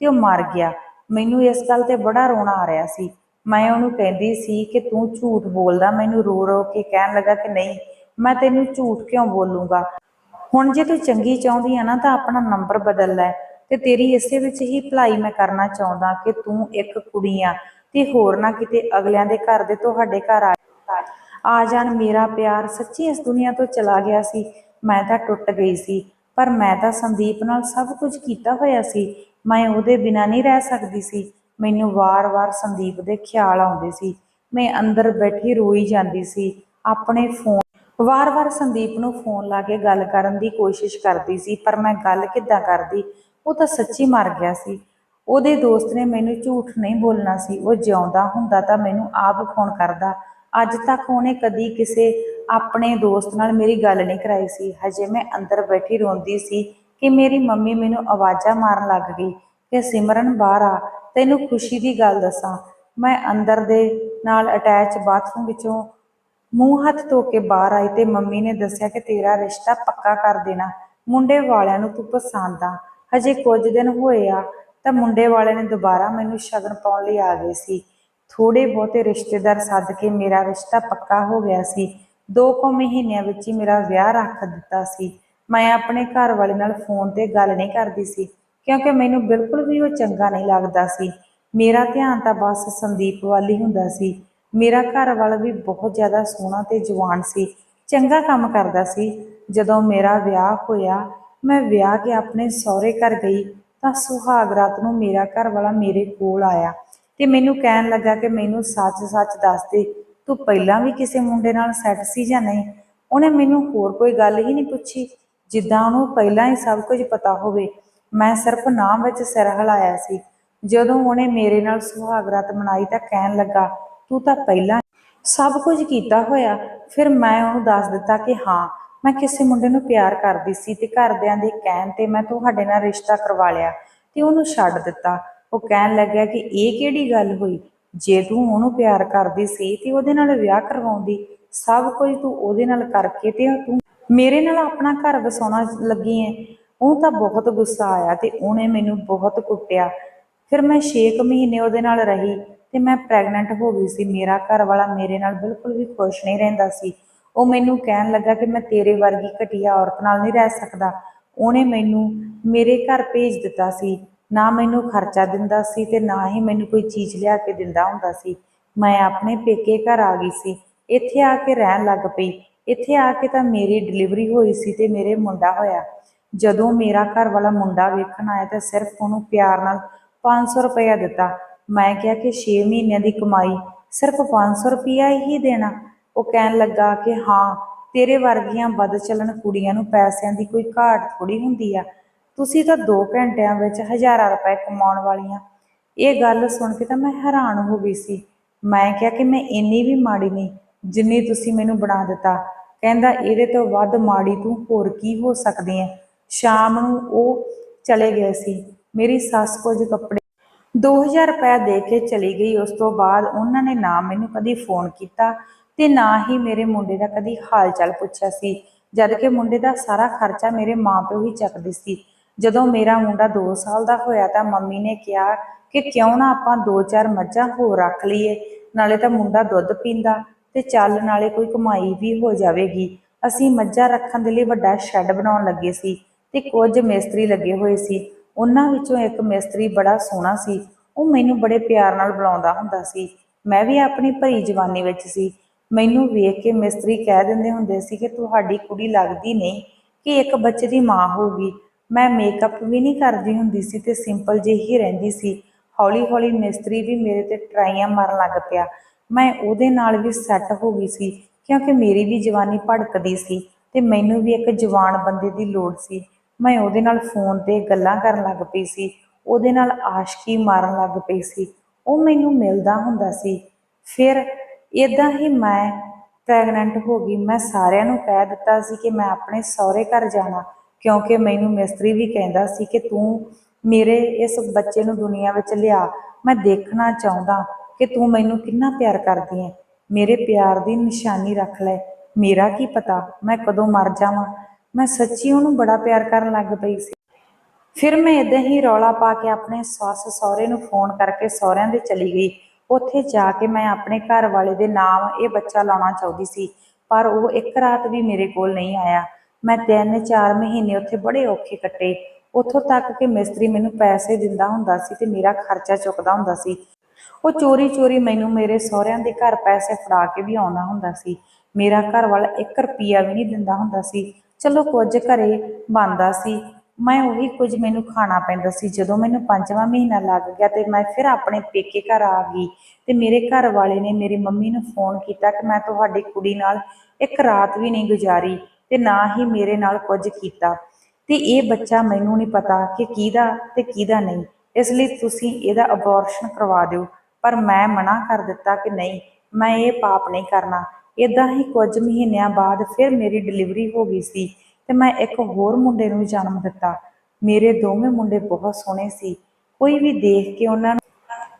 ਤੇ ਉਹ ਮਰ ਗਿਆ। ਮੈਨੂੰ ਇਸ ਗੱਲ ਤੇ ਬੜਾ ਰੋਣਾ ਆ ਰਿਹਾ ਸੀ। ਮੈਂ ਉਹਨੂੰ ਕਹਿੰਦੀ ਸੀ ਕਿ ਤੂੰ ਝੂਠ ਬੋਲਦਾ। ਮੈਨੂੰ ਰੋ ਰੋ ਕੇ ਕਹਿਣ ਲੱਗਾ ਕਿ ਨਹੀਂ, ਮੈਂ ਤੈਨੂੰ ਝੂਠ ਕਿਉਂ ਬੋਲੂੰਗਾ? ਹੁਣ ਜੇ ਤੂੰ ਚੰਗੀ ਚਾਹੁੰਦੀ ਆ ਨਾ ਤਾਂ ਆਪਣਾ ਨੰਬਰ ਬਦਲ ਲੈ ਤੇ ਤੇਰੀ ਇਸੇ ਵਿੱਚ ਹੀ ਭਲਾਈ ਮੈਂ ਕਰਨਾ ਚਾਹੁੰਦਾ ਕਿ ਤੂੰ ਇੱਕ ਕੁੜੀ ਆ। ਤੇ ਹੋਰ ਨਾ ਕਿਤੇ ਅਗਲਿਆਂ ਦੇ ਘਰ ਦੇ ਤੁਹਾਡੇ ਘਰ ਆ ਆ ਜਾਣ ਮੇਰਾ ਪਿਆਰ। ਸੱਚੀ ਇਸ ਦੁਨੀਆ ਤੋਂ ਚਲਾ ਗਿਆ ਸੀ। ਮੈਂ ਤਾਂ ਟੁੱਟ ਗਈ ਸੀ। ਪਰ ਮੈਂ ਤਾਂ ਸੰਦੀਪ ਨਾਲ ਸਭ ਕੁਝ ਕੀਤਾ ਹੋਇਆ ਸੀ। ਮੈਂ ਉਹਦੇ ਬਿਨਾਂ ਨਹੀਂ ਰਹਿ ਸਕਦੀ ਸੀ। ਮੈਨੂੰ ਵਾਰ-ਵਾਰ ਸੰਦੀਪ ਦੇ ਖਿਆਲ ਆਉਂਦੇ ਸੀ। ਮੈਂ ਅੰਦਰ ਬੈਠੀ ਰੋਈ ਜਾਂਦੀ ਸੀ। ਆਪਣੇ ਫੋਨ ਵਾਰ-ਵਾਰ ਸੰਦੀਪ ਨੂੰ ਫੋਨ ਲਾ ਕੇ ਗੱਲ ਕਰਨ ਦੀ ਕੋਸ਼ਿਸ਼ ਕਰਦੀ ਸੀ। ਪਰ ਮੈਂ ਗੱਲ ਕਿੱਦਾਂ ਕਰਦੀ? ਉਹ ਤਾਂ ਸੱਚੀ ਮਰ ਗਿਆ ਸੀ। ਉਹਦੇ ਦੋਸਤ ਨੇ ਮੈਨੂੰ ਝੂਠ ਨਹੀਂ ਬੋਲਣਾ ਸੀ, ਉਹ ਜਿਉਂਦਾ ਹੁੰਦਾ ਤਾਂ ਮੈਨੂੰ ਆਪ ਫੋਨ ਕਰਦਾ। ਅੱਜ ਤੱਕ ਉਹਨੇ ਕਦੀ ਕਿਸੇ ਆਪਣੇ ਦੋਸਤ ਨਾਲ ਮੇਰੀ ਗੱਲ ਨਹੀਂ ਕਰਾਈ ਸੀ। ਹਜੇ ਮੈਂ ਅੰਦਰ ਬੈਠੀ ਰੋਂਦੀ ਸੀ ਕਿ ਮੇਰੀ ਮੰਮੀ ਮੈਨੂੰ ਆਵਾਜ਼ਾਂ ਮਾਰਨ ਲੱਗ ਗਈ ਕਿ ਸਿਮਰਨ ਬਾਹਰ ਆ, ਤੈਨੂੰ ਖੁਸ਼ੀ ਦੀ ਗੱਲ ਦੱਸਾਂ। ਮੈਂ ਅੰਦਰ ਦੇ ਨਾਲ ਅਟੈਚ ਬਾਥਰੂਮ ਵਿੱਚੋਂ ਮੂੰਹ ਹੱਥ ਧੋ ਕੇ ਬਾਹਰ ਆਈ ਤੇ ਮੰਮੀ ਨੇ ਦੱਸਿਆ ਕਿ ਤੇਰਾ ਰਿਸ਼ਤਾ ਪੱਕਾ ਕਰ ਦੇਣਾ। ਮੁੰਡੇ ਵਾਲਿਆਂ ਨੂੰ ਤੂੰ ਪਸੰਦ ਆ। ਹਜੇ ਕੁਝ ਦਿਨ ਹੋਏ ਆ ਤਾਂ ਮੁੰਡੇ ਵਾਲੇ ਨੇ ਦੁਬਾਰਾ ਮੈਨੂੰ ਸ਼ਗਨ ਪਾਉਣ ਲਈ ਆ ਗਏ ਸੀ। ਥੋੜੇ ਬਹੁਤੇ ਰਿਸ਼ਤੇਦਾਰ ਸੱਦ ਕੇ ਮੇਰਾ ਰਿਸ਼ਤਾ ਪੱਕਾ ਹੋ ਗਿਆ ਸੀ। ਦੋ ਕੁ ਮਹੀਨਿਆਂ ਵਿੱਚ ਹੀ ਮੇਰਾ ਵਿਆਹ ਰੱਖ ਦਿੱਤਾ ਸੀ। ਮੈਂ ਆਪਣੇ ਘਰ ਵਾਲੇ ਨਾਲ ਫੋਨ ਤੇ ਗੱਲ ਨਹੀਂ ਕਰਦੀ ਸੀ, ਕਿਉਂਕਿ ਮੈਨੂੰ ਬਿਲਕੁਲ ਵੀ ਉਹ ਚੰਗਾ ਨਹੀਂ ਲੱਗਦਾ ਸੀ। ਮੇਰਾ ਧਿਆਨ ਤਾਂ ਬਸ ਸੰਦੀਪ ਵੱਲ ਹੀ ਹੁੰਦਾ ਸੀ। ਮੇਰਾ ਘਰ ਵਾਲਾ ਵੀ ਬਹੁਤ ਜ਼ਿਆਦਾ ਸੋਹਣਾ ਤੇ ਜਵਾਨ ਸੀ। ਚੰਗਾ ਕੰਮ ਕਰਦਾ ਸੀ। ਜਦੋਂ ਮੇਰਾ ਵਿਆਹ ਹੋਇਆ, ਮੈਂ ਵਿਆਹ ਕੇ ਆਪਣੇ ਸਹੁਰੇ ਘਰ ਗਈ। ਤਾਂ ਸੁਹਾਗ ਰਾਤ ਨੂੰ ਮੇਰਾ ਘਰ ਵਾਲਾ ਮੇਰੇ ਕੋਲ ਆਇਆ ਤੇ ਮੈਨੂੰ ਕਹਿਣ ਲੱਗਾ ਕਿ ਮੈਨੂੰ ਸੱਚ-ਸੱਚ ਦੱਸ ਦੇ, ਤੂੰ ਪਹਿਲਾਂ ਵੀ ਕਿਸੇ ਮੁੰਡੇ ਨਾਲ ਸੈੱਟ ਸੀ ਜਾਂ ਨਹੀਂ? ਉਹਨੇ ਮੈਨੂੰ ਹੋਰ ਕੋਈ ਗੱਲ ਹੀ ਨਹੀਂ ਪੁੱਛੀ। ਜਿੱਦਾਂ ਉਹਨੂੰ ਪਹਿਲਾਂ ਹੀ ਸਭ ਕੁਝ ਪਤਾ ਹੋਵੇ, ਮੈਂ ਸਿਰਫ ਨਾਮ ਵਿੱਚ ਸਿਰ ਹਿਲਾਇਆ ਸੀ। ਜਦੋਂ ਉਹਨੇ ਮੇਰੇ ਨਾਲ ਸੁਹਾਗ ਰਾਤ ਮਨਾਈ ਤਾਂ ਕਹਿਣ ਲੱਗਾ, ਤੂੰ ਤਾਂ ਪਹਿਲਾਂ ਸਭ ਕੁਝ ਕੀਤਾ ਹੋਇਆ, ਫਿਰ ਮੈਂ ਉਹਨੂੰ ਦੱਸ ਦਿੱਤਾ ਕਿ ਹਾਂ ਮੈਂ ਕਿਸੇ ਮੁੰਡੇ ਨੂੰ ਪਿਆਰ ਕਰਦੀ ਸੀ ਤੇ ਘਰਦਿਆਂ ਦੇ ਕਹਿਣ ਤੇ ਮੈਂ ਤੁਹਾਡੇ ਨਾਲ ਰਿਸ਼ਤਾ ਕਰਵਾ ਲਿਆ ਤੇ ਉਹਨੂੰ ਛੱਡ ਦਿੱਤਾ। ਉਹ ਕਹਿਣ ਲੱਗਿਆ ਕਿ ਇਹ ਕਿਹੜੀ ਗੱਲ ਹੋਈ? ਜੇ ਤੂੰ ਉਹਨੂੰ ਪਿਆਰ ਕਰਦੀ ਸੀ ਤੇ ਉਹਦੇ ਨਾਲ ਵਿਆਹ ਕਰਵਾਉਂਦੀ, ਸਭ ਕੁਝ ਤੂੰ ਉਹਦੇ ਨਾਲ ਕਰਕੇ ਤੇ ਤੂੰ ਮੇਰੇ ਨਾਲ ਆਪਣਾ ਘਰ ਵਸਾਉਣਾ ਲੱਗੀ ਐ ਉਹ ਤਾਂ ਬਹੁਤ ਗੁੱਸਾ ਆਇਆ ਤੇ ਉਹਨੇ ਮੈਨੂੰ ਬਹੁਤ ਕੁੱਟਿਆ। ਫਿਰ ਮੈਂ 6 ਮਹੀਨੇ ਉਹਦੇ ਨਾਲ ਰਹੀ ਤੇ ਮੈਂ ਪ੍ਰੈਗਨੈਂਟ ਹੋ ਗਈ ਸੀ। ਮੇਰਾ ਘਰ ਵਾਲਾ ਮੇਰੇ ਨਾਲ ਬਿਲਕੁਲ ਵੀ ਖੁਸ਼ ਨਹੀਂ ਰਹਿੰਦਾ ਸੀ। ਉਹ ਮੈਨੂੰ ਕਹਿਣ ਲੱਗਾ ਕਿ ਮੈਂ ਤੇਰੇ ਵਰਗੀ ਘਟੀਆ ਔਰਤ ਨਾਲ ਨਹੀਂ ਰਹਿ ਸਕਦਾ। ਉਹਨੇ ਮੈਨੂੰ ਮੇਰੇ ਘਰ ਭੇਜ ਦਿੱਤਾ ਸੀ। ਨਾ ਮੈਨੂੰ ਖਰਚਾ ਦਿੰਦਾ ਸੀ ਤੇ ਨਾ ਹੀ ਮੈਨੂੰ ਕੋਈ ਚੀਜ਼ ਲਿਆ ਕੇ ਦਿੰਦਾ ਹੁੰਦਾ ਸੀ। ਮੈਂ ਆਪਣੇ ਪੇਕੇ ਘਰ ਆ ਗਈ ਸੀ। ਇੱਥੇ ਆ ਕੇ ਰਹਿਣ ਲੱਗ ਪਈ। ਇੱਥੇ ਆ ਕੇ ਤਾਂ ਮੇਰੀ ਡਿਲੀਵਰੀ ਹੋਈ ਸੀ ਤੇ ਮੇਰੇ ਮੁੰਡਾ ਹੋਇਆ। ਜਦੋਂ ਮੇਰਾ ਘਰ ਵਾਲਾ ਮੁੰਡਾ ਵੇਖਣ ਆਇਆ ਤਾਂ ਸਿਰਫ ਉਹਨੂੰ ਪਿਆਰ ਨਾਲ 500 ਰੁਪਇਆ ਦਿੱਤਾ। ਮੈਂ ਕਿਹਾ ਕਿ 6 ਮਹੀਨਿਆਂ ਦੀ ਕਮਾਈ ਸਿਰਫ 500 ਰੁਪਇਆ ਹੀ ਦੇਣਾ। ਉਹ ਕਹਿਣ ਲੱਗਾ ਕਿ ਹਾਂ, ਤੇਰੇ ਵਰਗੀਆਂ ਬਦ ਚੱਲਣ ਕੁੜੀਆਂ ਨੂੰ ਪੈਸਿਆਂ ਦੀ ਕੋਈ ਘਾਟ ਥੋੜੀ ਹੁੰਦੀ ਆ। ਤੁਸੀਂ ਤਾਂ 2 ਘੰਟਿਆਂ ਵਿੱਚ ਹਜ਼ਾਰਾਂ ਰੁਪਏ ਕਮਾਉਣ ਵਾਲੀਆਂ। ਇਹ ਗੱਲ ਸੁਣ ਕੇ ਤਾਂ ਮੈਂ ਹੈਰਾਨ ਹੋ ਗਈ ਸੀ। ਮੈਂ ਕਿਹਾ ਕਿ ਮੈਂ ਇੰਨੀ ਵੀ ਮਾੜੀ ਨਹੀਂ, ਜਿੰਨੀ ਤੁਸੀਂ ਮੈਨੂੰ ਬਣਾ ਦਿੱਤਾ। ਕਹਿੰਦਾ, ਇਹਦੇ ਤੋਂ ਵੱਧ ਮਾੜੀ ਤੂੰ ਹੋਰ ਕੀ ਹੋ ਸਕਦੀ ਹੈ ਸ਼ਾਮ ਨੂੰ ਉਹ ਚਲੇ ਗਏ ਸੀ। ਮੇਰੀ ਸੱਸ ਕੁਝ ਕੱਪੜੇ 2000 ਰੁਪਏ ਦੇ ਕੇ ਚਲੀ ਗਈ। ਉਸ ਤੋਂ ਬਾਅਦ ਉਹਨਾਂ ਨੇ ਨਾ ਮੈਨੂੰ ਕਦੀ ਫੋਨ ਕੀਤਾ ਤੇ ਨਾ ਹੀ ਮੇਰੇ ਮੁੰਡੇ ਦਾ ਕਦੀ ਹਾਲ ਚਾਲ ਪੁੱਛਿਆ ਸੀ ਜਦ ਕਿ ਮੁੰਡੇ ਦਾ ਸਾਰਾ ਖਰਚਾ ਮੇਰੇ ਮਾਪਿਓ ਹੀ ਚੱਕਦੇ ਸੀ। ਜਦੋਂ ਮੇਰਾ ਮੁੰਡਾ 2 ਸਾਲ ਦਾ ਹੋਇਆ ਤਾਂ ਮੰਮੀ ਨੇ ਕਿਹਾ ਕਿ ਕਿਉਂ ਨਾ ਆਪਾਂ ਦੋ ਚਾਰ ਮੱਝਾਂ ਹੋਰ ਰੱਖ ਲਈਏ, ਨਾਲੇ ਤਾਂ ਮੁੰਡਾ ਦੁੱਧ ਪੀਂਦਾ ਤੇ ਚੱਲ ਨਾਲੇ ਕੋਈ ਕਮਾਈ ਵੀ ਹੋ ਜਾਵੇਗੀ। ਅਸੀਂ ਮੱਝਾਂ ਰੱਖਣ ਦੇ ਲਈ ਵੱਡਾ ਸ਼ੈੱਡ ਬਣਾਉਣ ਲੱਗੇ ਸੀ ਤੇ ਕੁਝ ਮਿਸਤਰੀ ਲੱਗੇ ਹੋਏ ਸੀ। ਉਹਨਾਂ ਵਿੱਚੋਂ ਇੱਕ ਮਿਸਤਰੀ ਬੜਾ ਸੋਹਣਾ ਸੀ, ਉਹ ਮੈਨੂੰ ਬੜੇ ਪਿਆਰ ਨਾਲ ਬੁਲਾਉਂਦਾ ਹੁੰਦਾ ਸੀ। ਮੈਂ ਵੀ ਆਪਣੀ ਭਰੀ ਜਵਾਨੀ ਵਿੱਚ ਸੀ। ਮੈਨੂੰ ਵੇਖ ਕੇ ਮਿਸਤਰੀ ਕਹਿ ਦਿੰਦੇ ਹੁੰਦੇ ਸੀ ਕਿ ਤੁਹਾਡੀ ਕੁੜੀ ਲੱਗਦੀ ਨਹੀਂ, ਕਿ ਇੱਕ ਬੱਚੇ ਦੀ ਮਾਂ ਹੋਊਗੀ। ਮੈਂ ਮੇਕਅਪ ਵੀ ਨਹੀਂ ਕਰਦੀ ਹੁੰਦੀ ਸੀ ਤੇ ਸਿੰਪਲ ਜਿਹੀ ਹੀ ਰਹਿੰਦੀ ਸੀ। ਹੌਲੀ ਹੌਲੀ ਮਿਸਤਰੀ ਵੀ ਮੇਰੇ ਤੇ ਟਰਾਈਆਂ ਮਾਰਨ ਲੱਗ ਪਿਆ। ਮੈਂ ਉਹਦੇ ਨਾਲ ਵੀ ਸੈੱਟ ਹੋ ਗਈ ਸੀ, ਕਿਉਂਕਿ ਮੇਰੀ ਵੀ ਜਵਾਨੀ ਭੜਕਦੀ ਸੀ ਤੇ ਮੈਨੂੰ ਵੀ ਇੱਕ ਜਵਾਨ ਬੰਦੇ ਦੀ ਲੋੜ ਸੀ। ਮੈਂ ਉਹਦੇ ਨਾਲ ਫੋਨ ਤੇ ਗੱਲਾਂ ਕਰਨ ਲੱਗ ਪਈ ਸੀ, ਉਹਦੇ ਨਾਲ ਆਸ਼ਕੀ ਮਾਰਨ ਲੱਗ ਪਈ ਸੀ। ਉਹ ਮੈਨੂੰ ਮਿਲਦਾ ਹੁੰਦਾ ਸੀ। ਫਿਰ ਇਦਾਂ ਹੀ ਮੈਂ ਪ੍ਰੈਗਨੈਂਟ ਹੋ ਗਈ। ਮੈਂ ਸਾਰਿਆਂ ਨੂੰ ਕਹਿ ਦਿੱਤਾ ਸੀ ਕਿ ਮੈਂ ਆਪਣੇ ਸਹੁਰੇ ਘਰ ਜਾਣਾ, ਕਿਉਂਕਿ ਮੈਨੂੰ ਮਿਸਤਰੀ ਵੀ ਕਹਿੰਦਾ ਸੀ ਕਿ ਤੂੰ ਮੇਰੇ ਇਸ ਬੱਚੇ ਨੂੰ ਦੁਨੀਆ ਵਿੱਚ ਲਿਆ। ਮੈਂ ਦੇਖਣਾ ਚਾਹੁੰਦਾ ਕਿ ਤੂੰ ਮੈਨੂੰ ਕਿੰਨਾ ਪਿਆਰ ਕਰਦੀ ਹੈ ਮੇਰੇ ਪਿਆਰ ਦੀ ਨਿਸ਼ਾਨੀ ਰੱਖ ਲੈ। ਮੇਰਾ ਕੀ ਪਤਾ, ਮੈਂ ਕਦੋਂ ਮਰ ਜਾਵਾਂ। ਮੈਂ ਸੱਚੀ ਉਹਨੂੰ ਬੜਾ ਪਿਆਰ ਕਰਨ ਲੱਗ ਪਈ ਸੀ। ਫਿਰ ਮੈਂ ਇਦਾਂ ਹੀ ਰੌਲਾ ਪਾ ਕੇ ਆਪਣੇ ਸੱਸ ਸਹੁਰੇ ਨੂੰ ਫੋਨ ਕਰਕੇ ਸਹੁਰਿਆਂ ਦੇ ਚਲੀ ਗਈ। ਉੱਥੇ ਜਾ ਕੇ ਮੈਂ ਆਪਣੇ ਘਰ ਵਾਲੇ ਦੇ ਨਾਮ ਇਹ ਬੱਚਾ ਲਾਉਣਾ ਚਾਹੁੰਦੀ ਸੀ, ਪਰ ਉਹ ਇੱਕ ਰਾਤ ਵੀ ਮੇਰੇ ਕੋਲ ਨਹੀਂ ਆਇਆ। ਮੈਂ ਤਿੰਨ ਚਾਰ ਮਹੀਨੇ ਉੱਥੇ ਬੜੇ ਔਖੇ ਕੱਟੇ। ਉੱਥੋਂ ਤੱਕ ਕਿ ਮਿਸਤਰੀ ਮੈਨੂੰ ਪੈਸੇ ਦਿੰਦਾ ਹੁੰਦਾ ਸੀ ਤੇ ਮੇਰਾ ਖਰਚਾ ਚੁੱਕਦਾ ਹੁੰਦਾ ਸੀ। ਉਹ ਚੋਰੀ ਚੋਰੀ ਮੈਨੂੰ ਮੇਰੇ ਸਹੁਰਿਆਂ ਦੇ ਘਰ ਪੈਸੇ ਫੜਾ ਕੇ ਵੀ ਆਉਂਦਾ ਹੁੰਦਾ ਸੀ। ਮੇਰਾ ਘਰ ਵਾਲਾ 1 ਰੁਪਿਆ ਵੀ ਨਹੀਂ ਦਿੰਦਾ ਹੁੰਦਾ ਸੀ। ਚਲੋ ਕੁਝ ਘਰੇ ਬਣਦਾ ਸੀ। ਮੈਂ ਉਹੀ ਕੁਝ ਮੈਨੂੰ ਖਾਣਾ ਪੈਂਦਾ ਸੀ। ਜਦੋਂ ਮੈਨੂੰ ਪੰਜਵਾਂ ਮਹੀਨਾ ਲੱਗ ਗਿਆ ਤੇ ਮੈਂ ਫਿਰ ਆਪਣੇ ਪੇਕੇ ਘਰ ਆ ਗਈ ਤੇ ਮੇਰੇ ਘਰ ਵਾਲੇ ਨੇ ਮੇਰੀ ਮੰਮੀ ਨੂੰ ਫੋਨ ਕੀਤਾ ਕਿ ਮੈਂ ਤੁਹਾਡੀ ਕੁੜੀ ਨਾਲ ਇੱਕ ਰਾਤ ਵੀ ਨਹੀਂ ਗੁਜ਼ਾਰੀ ਤੇ ਨਾ ਹੀ ਮੇਰੇ ਨਾਲ ਕੁਝ ਕੀਤਾ। ਤੇ ਇਹ ਬੱਚਾ ਮੈਨੂੰ ਨਹੀਂ ਪਤਾ ਕਿ ਕਿਹਦਾ ਤੇ ਕਿਹਦਾ ਨਹੀਂ। ਇਸ ਲਈ ਤੁਸੀਂ ਇਹਦਾ ਅਬੋਰਸ਼ਨ ਕਰਵਾ ਦਿਓ। ਪਰ ਮੈਂ ਮਨਾ ਕਰ ਦਿੱਤਾ ਕਿ ਨਹੀਂ, ਮੈਂ ਇਹ ਪਾਪ ਨਹੀਂ ਕਰਨਾ। ਇਦਾਂ ਹੀ ਕੁਝ ਮਹੀਨਿਆਂ ਬਾਅਦ ਫਿਰ ਮੇਰੀ ਡਿਲੀਵਰੀ ਹੋ ਗਈ ਸੀ। ਤੇ ਮੈਂ ਇੱਕ ਹੋਰ ਮੁੰਡੇ ਨੂੰ ਜਨਮ ਦਿੱਤਾ। ਮੇਰੇ ਦੋਵੇਂ ਮੁੰਡੇ ਬਹੁਤ ਸੋਹਣੇ ਸੀ। ਕੋਈ ਵੀ ਦੇਖ ਕੇ ਉਹਨਾਂ ਨੂੰ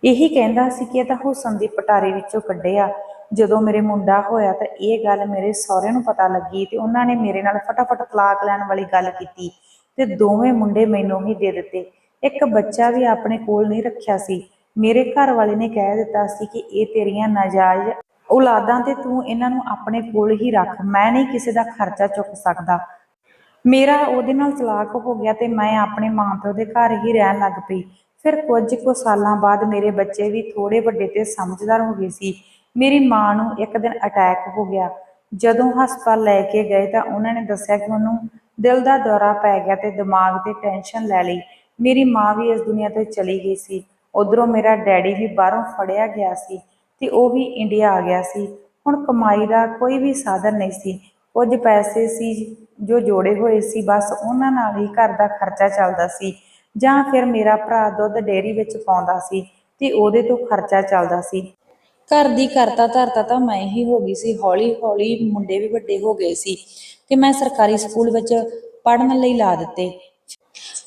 ਇਹੀ ਕਹਿੰਦਾ ਸੀ ਕਿ ਇਹ ਤਾਂ ਹੁਸਨ ਦੀ ਪਟਾਰੀ ਵਿੱਚੋਂ ਕੱਢਿਆ। ਜਦੋਂ ਮੇਰੇ ਮੁੰਡਾ ਹੋਇਆ ਤਾਂ ਇਹ ਗੱਲ ਮੇਰੇ ਸਹੁਰੇ ਨੂੰ ਪਤਾ ਲੱਗੀ ਤੇ ਉਹਨਾਂ ਨੇ ਮੇਰੇ ਨਾਲ ਫਟਾਫਟ ਤਲਾਕ ਲੈਣ ਵਾਲੀ ਗੱਲ ਕੀਤੀ ਤੇ ਦੋਵੇਂ ਮੁੰਡੇ ਮੈਨੂੰ ਹੀ ਦੇ ਦਿੱਤੇ। ਇੱਕ ਬੱਚਾ ਵੀ ਆਪਣੇ ਕੋਲ ਨਹੀਂ ਰੱਖਿਆ ਸੀ। ਮੇਰੇ ਘਰ ਵਾਲੇ ਨੇ ਕਹਿ ਦਿੱਤਾ ਸੀ ਕਿ ਇਹ ਤੇਰੀਆਂ ਨਾਜਾਇਜ਼ ਔਲਾਦਾਂ ਤੇ ਤੂੰ ਇਹਨਾਂ ਨੂੰ ਆਪਣੇ ਕੋਲ ਹੀ ਰੱਖ। ਮੈਂ ਨਹੀਂ ਕਿਸੇ ਦਾ ਖਰਚਾ ਚੁੱਕ ਸਕਦਾ। ਮੇਰਾ ਉਹਦੇ ਨਾਲ ਤਲਾਕ ਹੋ ਗਿਆ ਤੇ ਮੈਂ ਆਪਣੇ ਮਾਂ ਪਿਓ ਦੇ ਘਰ ਹੀ ਰਹਿਣ ਲੱਗ ਪਈ। ਫਿਰ ਕੁਝ ਕੁ ਸਾਲਾਂ ਬਾਅਦ ਮੇਰੇ ਬੱਚੇ ਵੀ ਥੋੜੇ ਵੱਡੇ ਤੇ ਸਮਝਦਾਰ ਹੋ ਗਏ ਸੀ। ਮੇਰੀ ਮਾਂ ਨੂੰ ਇੱਕ ਦਿਨ ਅਟੈਕ ਹੋ ਗਿਆ। ਜਦੋਂ ਹਸਪਤਾਲ ਲੈ ਕੇ ਗਏ ਤਾਂ ਉਹਨਾਂ ਨੇ ਦੱਸਿਆ ਕਿ ਉਹਨੂੰ ਦਿਲ ਦਾ ਦੌਰਾ ਪੈ ਗਿਆ ਤੇ ਦਿਮਾਗ ਤੇ ਟੈਨਸ਼ਨ ਲੈ ਲਈ। ਮੇਰੀ ਮਾਂ ਵੀ ਇਸ ਦੁਨੀਆ ਤੋਂ ਚਲੀ ਗਈ ਸੀ। ਉਧਰੋਂ ਮੇਰਾ ਡੈਡੀ ਵੀ ਬਾਹਰੋਂ ਫੜਿਆ ਗਿਆ ਸੀ ਤੇ ਉਹ ਵੀ ਇੰਡੀਆ ਆ ਗਿਆ ਸੀ। ਹੁਣ ਕਮਾਈ ਦਾ ਕੋਈ ਵੀ ਸਾਧਨ ਨਹੀਂ ਸੀ। ਕੁਝ ਪੈਸੇ ਸੀ ਜੋ ਜੋੜੇ ਹੋਏ ਸੀ, ਬਸ ਉਹਨਾਂ ਨਾਲ ਹੀ ਘਰ ਦਾ ਖਰਚਾ ਚੱਲਦਾ ਸੀ। ਜਾਂ ਫਿਰ ਮੇਰਾ ਭਰਾ ਦੁੱਧ ਡੇਅਰੀ ਵਿੱਚ ਪਾਉਂਦਾ ਸੀ ਤੇ ਉਹਦੇ ਤੋਂ ਖਰਚਾ ਚੱਲਦਾ ਸੀ। ਘਰ ਦੀ ਕਰਤਾ ਧਰਤਾ ਤਾਂ ਮੈਂ ਹੀ ਹੋ ਗਈ ਸੀ। ਹੌਲੀ ਹੌਲੀ ਮੁੰਡੇ ਵੀ ਵੱਡੇ ਹੋ ਗਏ ਸੀ ਤੇ ਮੈਂ ਸਰਕਾਰੀ ਸਕੂਲ ਵਿੱਚ ਪੜ੍ਹਨ ਲਈ ਲਾ ਦਿੱਤੇ।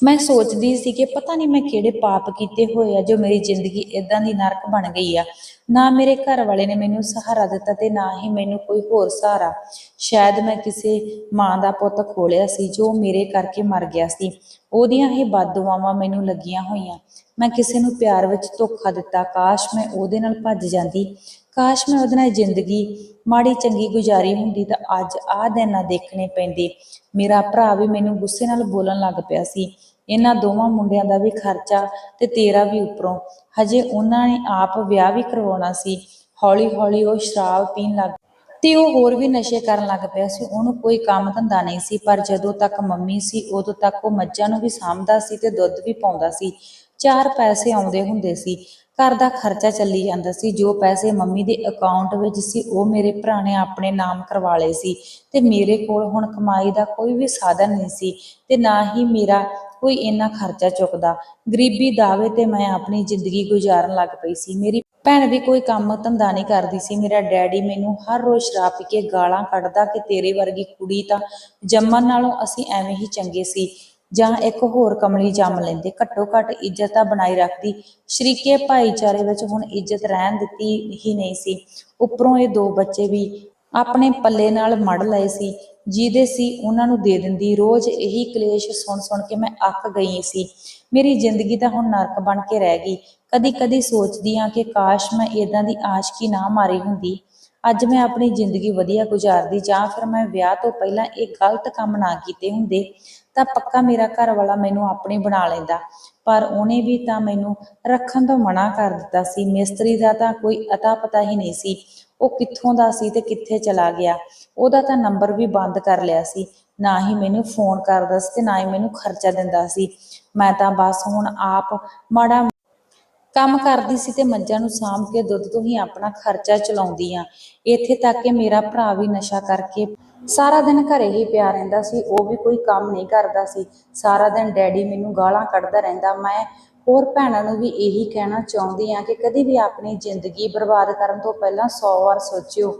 ਮੈਂ ਸੋਚਦੀ ਸੀ ਕਿ ਪਤਾ ਨਹੀਂ ਮੈਂ ਕਿਹੜੇ ਪਾਪ ਕੀਤੇ ਹੋਏ ਆ ਜੋ ਮੇਰੀ ਜ਼ਿੰਦਗੀ ਇਦਾਂ ਦੀ ਨਰਕ ਬਣ ਗਈ ਆ। ਨਾ ਮੇਰੇ ਘਰ ਵਾਲੇ ਨੇ ਮੈਨੂੰ ਸਹਾਰਾ ਦਿੱਤਾ ਤੇ ਨਾ ਹੀ ਮੈਨੂੰ ਕੋਈ ਹੋਰ ਸਹਾਰਾ। ਸ਼ਾਇਦ ਮੈਂ ਕਿਸੇ ਮਾਂ ਦਾ ਪੁੱਤ ਖੋਲਿਆ ਸੀ ਜੋ ਮੇਰੇ ਕਰਕੇ ਮਰ ਗਿਆ ਸੀ। ਉਹਦੀਆਂ ਹੀ ਬਦਦੁਆਵਾਂ ਮੈਨੂੰ ਲੱਗੀਆਂ ਹੋਈਆਂ। ਮੈਂ ਕਿਸੇ ਨੂੰ ਪਿਆਰ ਵਿੱਚ ਧੋਖਾ ਦਿੱਤਾ। ਕਾਸ਼ ਮੈਂ ਉਹਦੇ ਨਾਲ ਭੱਜ ਜਾਂਦੀ। ਕਾਸ਼ ਮੈਂ ਉਹਦੇ ਨਾਲ ਜ਼ਿੰਦਗੀ ਮਾੜੀ ਚੰਗੀ ਗੁਜ਼ਾਰੀ ਹੁੰਦੀ ਤਾਂ ਅੱਜ ਆਹ ਦਿਨ ਨਾ ਦੇਖਣੇ ਪੈਂਦੇ। ਮੇਰਾ ਭਰਾ ਵੀ ਮੈਨੂੰ ਗੁੱਸੇ ਨਾਲ ਬੋਲਣ ਲੱਗ ਪਿਆ ਸੀ। ਇਹਨਾਂ ਦੋਵਾਂ ਮੁੰਡਿਆਂ ਦਾ ਵੀ ਖਰਚਾ ਤੇ ਤੇਰਾ ਵੀ ਉੱਪਰੋਂ। ਹਜੇ ਉਹਨਾਂ ਨੇ ਆਪ ਵਿਆਹ ਵੀ ਕਰਵਾਉਣਾ ਸੀ। ਹੌਲੀ ਹੌਲੀ ਉਹ ਸ਼ਰਾਬ ਪੀਣ ਲੱਗ ਤੇ ਉਹ ਹੋਰ ਵੀ ਨਸ਼ੇ ਕਰਨ ਲੱਗ ਪਿਆ ਸੀ। ਉਹਨੂੰ ਕੋਈ ਕੰਮ ਧੰਦਾ ਨਹੀਂ ਸੀ, ਪਰ ਜਦੋਂ ਤੱਕ ਮੰਮੀ ਸੀ, ਉਦੋਂ ਤੱਕ ਉਹ ਮੱਝਾਂ ਨੂੰ ਵੀ ਸਾਂਭਦਾ ਸੀ ਤੇ ਦੁੱਧ ਵੀ ਪਾਉਂਦਾ ਸੀ। ਚਾਰ ਪੈਸੇ ਆਉਂਦੇ ਹੁੰਦੇ ਸੀ। ਘਰ ਦਾ ਖਰਚਾ ਚੱਲੀ ਜਾਂਦਾ ਸੀ, ਜੋ ਪੈਸੇ ਮੰਮੀ ਦੇ ਅਕਾਊਂਟ ਵਿੱਚ ਸੀ, ਉਹ ਮੇਰੇ ਭਰਾ ਨੇ ਆਪਣੇ ਨਾਮ ਕਰਵਾ ਲਏ ਸੀ ਤੇ ਮੇਰੇ ਕੋਲ ਹੁਣ ਕਮਾਈ ਦਾ ਕੋਈ ਵੀ ਸਾਧਨ ਨਹੀਂ ਸੀ ਤੇ ਨਾ ਹੀ ਮੇਰਾ ਕੋਈ ਇੰਨਾ ਖਰਚਾ ਚੁੱਕਦਾ। ਗਰੀਬੀ ਦਾਵੇ ਤੇ ਮੈਂ ਆਪਣੀ ਜ਼ਿੰਦਗੀ ਗੁਜ਼ਾਰਨ ਲੱਗ ਪਈ ਸੀ। ਮੇਰੀ ਭੈਣ ਵੀ ਕੋਈ ਕੰਮ ਧੰਦਾ ਨਹੀਂ ਕਰਦੀ ਸੀ। ਮੇਰਾ ਡੈਡੀ ਮੈਨੂੰ ਹਰ ਰੋਜ਼ ਸ਼ਰਾਬ ਪੀ ਕੇ ਗਾਲਾਂ ਕੱਢਦਾ ਕਿ ਤੇਰੇ ਵਰਗੀ ਕੁੜੀ ਤਾਂ ਜੰਮਣ ਨਾਲੋਂ ਅਸੀਂ ਐਵੇਂ ਹੀ ਚੰਗੇ ਸੀ। ਜਾਂ ਇੱਕ ਹੋਰ ਕਮਲੀ ਜੰਮ ਲੈਂਦੇ, ਘੱਟੋ ਘੱਟ ਇੱਜ਼ਤ ਤਾਂ ਬਣਾਈ ਰੱਖਦੀ। ਸ਼ਰੀਕੇ ਭਾਈਚਾਰੇ ਵਿੱਚ ਹੁਣ ਇੱਜ਼ਤ ਰਹਿਣ ਦਿੱਤੀ ਹੀ ਨਹੀਂ ਸੀ। ਉੱਪਰੋਂ ਇਹ ਦੋ ਬੱਚੇ ਵੀ ਆਪਣੇ ਪੱਲੇ ਨਾਲ ਮੜ ਲਏ ਸੀ, ਜਿਹਦੇ ਸੀ ਉਹਨਾਂ ਨੂੰ ਦੇ ਦਿੰਦੀ। ਰੋਜ਼ ਇਹੀ ਕਲੇਸ਼ ਸੁਣ ਸੁਣ ਕੇ ਮੈਂ ਅੱਕ ਗਈ ਸੀ। ਮੇਰੀ ਜ਼ਿੰਦਗੀ ਤਾਂ ਹੁਣ ਨਰਕ ਬਣ ਕੇ ਰਹਿ ਗਈ। ਕਦੀ ਕਦੀ ਸੋਚਦੀ ਹਾਂ ਕਿ ਕਾਸ਼ ਮੈਂ ਇਦਾਂ ਦੀ ਆਸ਼ਕੀ ਨਾ ਮਾਰੀ ਹੁੰਦੀ। ਅੱਜ ਮੈਂ ਆਪਣੀ ਜ਼ਿੰਦਗੀ ਵਧੀਆ ਗੁਜ਼ਾਰਦੀ ਜਾਂ ਫਿਰ ਮੈਂ ਵਿਆਹ ਤੋਂ ਪਹਿਲਾਂ ਇਹ ਗਲਤ ਕੰਮ ਨਾ ਕੀਤੇ ਹੁੰਦੇ, ਤਾਂ ਪੱਕਾ ਮੇਰਾ ਘਰ ਵਾਲਾ ਮੈਨੂੰ ਆਪਣੀ ਬਣਾ ਲੈਂਦਾ। ਪਰ ਉਹਨੇ ਵੀ ਤਾਂ ਮੈਨੂੰ ਰੱਖਣ ਤੋਂ ਮਨਾ ਕਰ ਦਿੱਤਾ ਸੀ। ਮਿਸਤਰੀ ਦਾ ਤਾਂ ਕੋਈ ਅਤਾ ਪਤਾ ਹੀ ਨਹੀਂ ਸੀ, ਉਹ ਕਿੱਥੋਂ ਦਾ ਸੀ ਤੇ ਕਿੱਥੇ ਚਲਾ ਗਿਆ। ਉਹਦਾ ਤਾਂ ਨੰਬਰ ਵੀ ਬੰਦ ਕਰ ਲਿਆ ਸੀ। ਨਾ ਹੀ ਮੈਨੂੰ ਫੋਨ ਕਰਦਾ ਸੀ ਤੇ ਨਾ ਹੀ ਮੈਨੂੰ ਖਰਚਾ ਦਿੰਦਾ ਸੀ। ਮੈਂ ਤਾਂ ਬਸ ਹੁਣ ਆਪ ਮਾੜਾ ਕੰਮ ਕਰਦੀ ਸੀ ਤੇ ਮੱਝਾਂ ਨੂੰ ਸਾਂਭ ਕੇ ਦੁੱਧ ਤੋਂ ਹੀ ਆਪਣਾ ਖਰਚਾ ਚਲਾਉਂਦੀ ਆ। ਇੱਥੇ ਤੱਕ ਕਿ ਮੇਰਾ ਭਰਾ ਵੀ ਨਸ਼ਾ ਕਰਕੇ ਸਾਰਾ ਦਿਨ ਘਰੇ ਹੀ ਪਿਆ ਰਹਿੰਦਾ ਸੀ, ਉਹ ਵੀ ਕੋਈ ਕੰਮ ਨਹੀਂ ਕਰਦਾ ਸੀ। ਸਾਰਾ ਦਿਨ ਡੈਡੀ ਮੈਨੂੰ ਗਾਲਾਂ ਕੱਢਦਾ ਰਹਿੰਦਾ। ਮੈਂ ਹੋਰ ਭੈਣਾਂ ਨੂੰ ਵੀ ਇਹੀ ਕਹਿਣਾ ਚਾਹੁੰਦੀ ਆ ਕਿ ਕਦੇ ਵੀ ਆਪਣੀ ਜ਼ਿੰਦਗੀ ਬਰਬਾਦ ਕਰਨ ਤੋਂ ਪਹਿਲਾਂ 100 ਵਾਰ ਸੋਚਿਓ।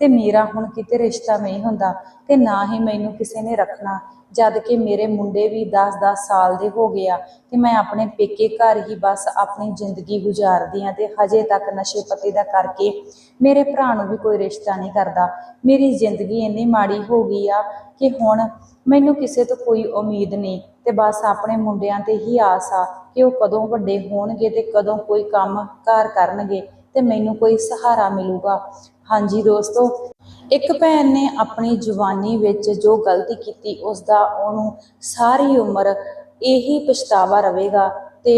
ਤੇ ਮੇਰਾ ਹੁਣ ਕਿਤੇ ਰਿਸ਼ਤਾ ਨਹੀਂ ਹੁੰਦਾ ਤੇ ਨਾ ਹੀ ਮੈਨੂੰ ਕਿਸੇ ਨੇ ਰੱਖਣਾ। ਜਦ ਕਿ ਮੇਰੇ ਮੁੰਡੇ ਵੀ 10-10 ਸਾਲ ਦੇ ਹੋ ਗਏ ਆ ਤੇ ਮੈਂ ਆਪਣੇ ਪੇਕੇ ਘਰ ਹੀ ਬਸ ਆਪਣੀ ਜ਼ਿੰਦਗੀ ਗੁਜ਼ਾਰਦੀ ਆ ਤੇ ਹਜੇ ਤੱਕ ਨਸ਼ੇ ਪੱਤੇ ਦਾ ਕਰਕੇ ਮੇਰੇ ਭਰਾ ਨੂੰ ਵੀ ਕੋਈ ਰਿਸ਼ਤਾ ਨਹੀਂ ਕਰਦਾ। ਮੇਰੀ ਜ਼ਿੰਦਗੀ ਇੰਨੀ ਮਾੜੀ ਹੋ ਗਈ ਆ ਕਿ ਹੁਣ ਮੈਨੂੰ ਕਿਸੇ ਤੋਂ ਕੋਈ ਉਮੀਦ ਨਹੀਂ ਤੇ ਬਸ ਆਪਣੇ ਮੁੰਡਿਆਂ ਤੇ ਹੀ ਆਸ ਆ ਕਿ ਉਹ ਕਦੋਂ ਵੱਡੇ ਹੋਣਗੇ ਤੇ ਕਦੋਂ ਕੋਈ ਕੰਮ ਕਾਰ ਕਰਨਗੇ ਤੇ ਮੈਨੂੰ ਕੋਈ ਸਹਾਰਾ ਮਿਲੂਗਾ। ਹਾਂਜੀ ਦੋਸਤੋ, ਇੱਕ ਭੈਣ ਨੇ ਆਪਣੀ ਜਵਾਨੀ ਵਿੱਚ ਜੋ ਗਲਤੀ ਕੀਤੀ ਉਸ ਦਾ ਉਹਨੂੰ ਸਾਰੀ ਉਮਰ ਇਹੀ ਪਛਤਾਵਾ ਰਵੇਗਾ ਤੇ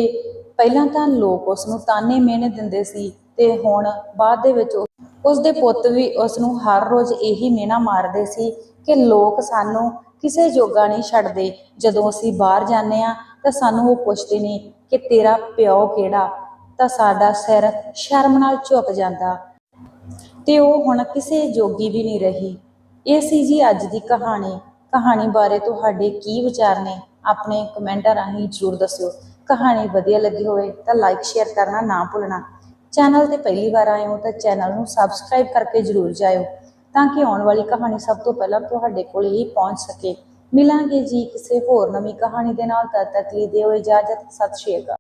ਪਹਿਲਾਂ ਤਾਂ ਲੋਕ ਉਸ ਨੂੰ ਤਾਨੇ ਮਿਹਣੇ ਦਿੰਦੇ ਸੀ ਤੇ ਹੁਣ ਬਾਅਦ ਦੇ ਵਿੱਚ ਉਸ ਦੇ ਪੁੱਤ ਵੀ ਉਸ ਨੂੰ ਹਰ ਰੋਜ਼ ਇਹੀ ਮਿਹਣਾ ਮਾਰਦੇ ਸੀ ਕਿ ਲੋਕ ਸਾਨੂੰ ਕਿਸੇ ਜੋਗਾ ਨਹੀਂ ਛੱਡਦੇ। ਜਦੋਂ ਅਸੀਂ ਬਾਹਰ ਜਾਂਦੇ ਆ ਤਾਂ ਸਾਨੂੰ ਉਹ ਪੁੱਛਦੇ ਨੇ ਕਿ ਤੇਰਾ ਪਿਓ ਕਿਹੜਾ? ਤਾਂ ਸਾਡਾ ਸਿਰ ਸ਼ਰਮ ਨਾਲ ਝੁਕ ਜਾਂਦਾ। ਤੇ ਉਹ ਹੁਣ ਕਿਸੇ ਜੋਗੀ ਵੀ ਨਹੀਂ ਰਹੀ। ਇਹ ਸੀ ਜੀ ਅੱਜ ਦੀ ਕਹਾਣੀ। ਕਹਾਣੀ ਬਾਰੇ ਤੁਹਾਡੇ ਕੀ ਵਿਚਾਰ ਨੇ? ਆਪਣੇ ਕਮੈਂਟਾਂ ਰਾਹੀਂ ਜਰੂਰ ਦੱਸਿਓ। ਕਹਾਣੀ ਵਧੀਆ ਲੱਗੀ ਹੋਵੇ ਤਾਂ ਲਾਈਕ ਸ਼ੇਅਰ ਕਰਨਾ ਨਾ ਭੁੱਲਣਾ। ਚੈਨਲ ਤੇ ਪਹਿਲੀ ਵਾਰ ਆਏ ਹੋ ਤਾਂ ਚੈਨਲ ਨੂੰ ਸਬਸਕ੍ਰਾਈਬ ਕਰਕੇ ਜਰੂਰ ਜਾਇਓ ਤਾਂ ਕਿ ਆਉਣ ਵਾਲੀ ਕਹਾਣੀ ਸਭ ਤੋਂ ਪਹਿਲਾਂ ਤੁਹਾਡੇ ਕੋਲ ਹੀ ਪਹੁੰਚ ਸਕੇ। ਮਿਲਾਂਗੇ ਜੀ ਕਿਸੇ ਹੋਰ ਨਵੀਂ ਕਹਾਣੀ ਦੇ ਨਾਲ। ਤਦ ਤੱਕ ਲਈ ਦਿਓ ਇਜਾਜ਼ਤ। ਸਤਿ ਸ਼੍ਰੀ ਅਕਾਲ।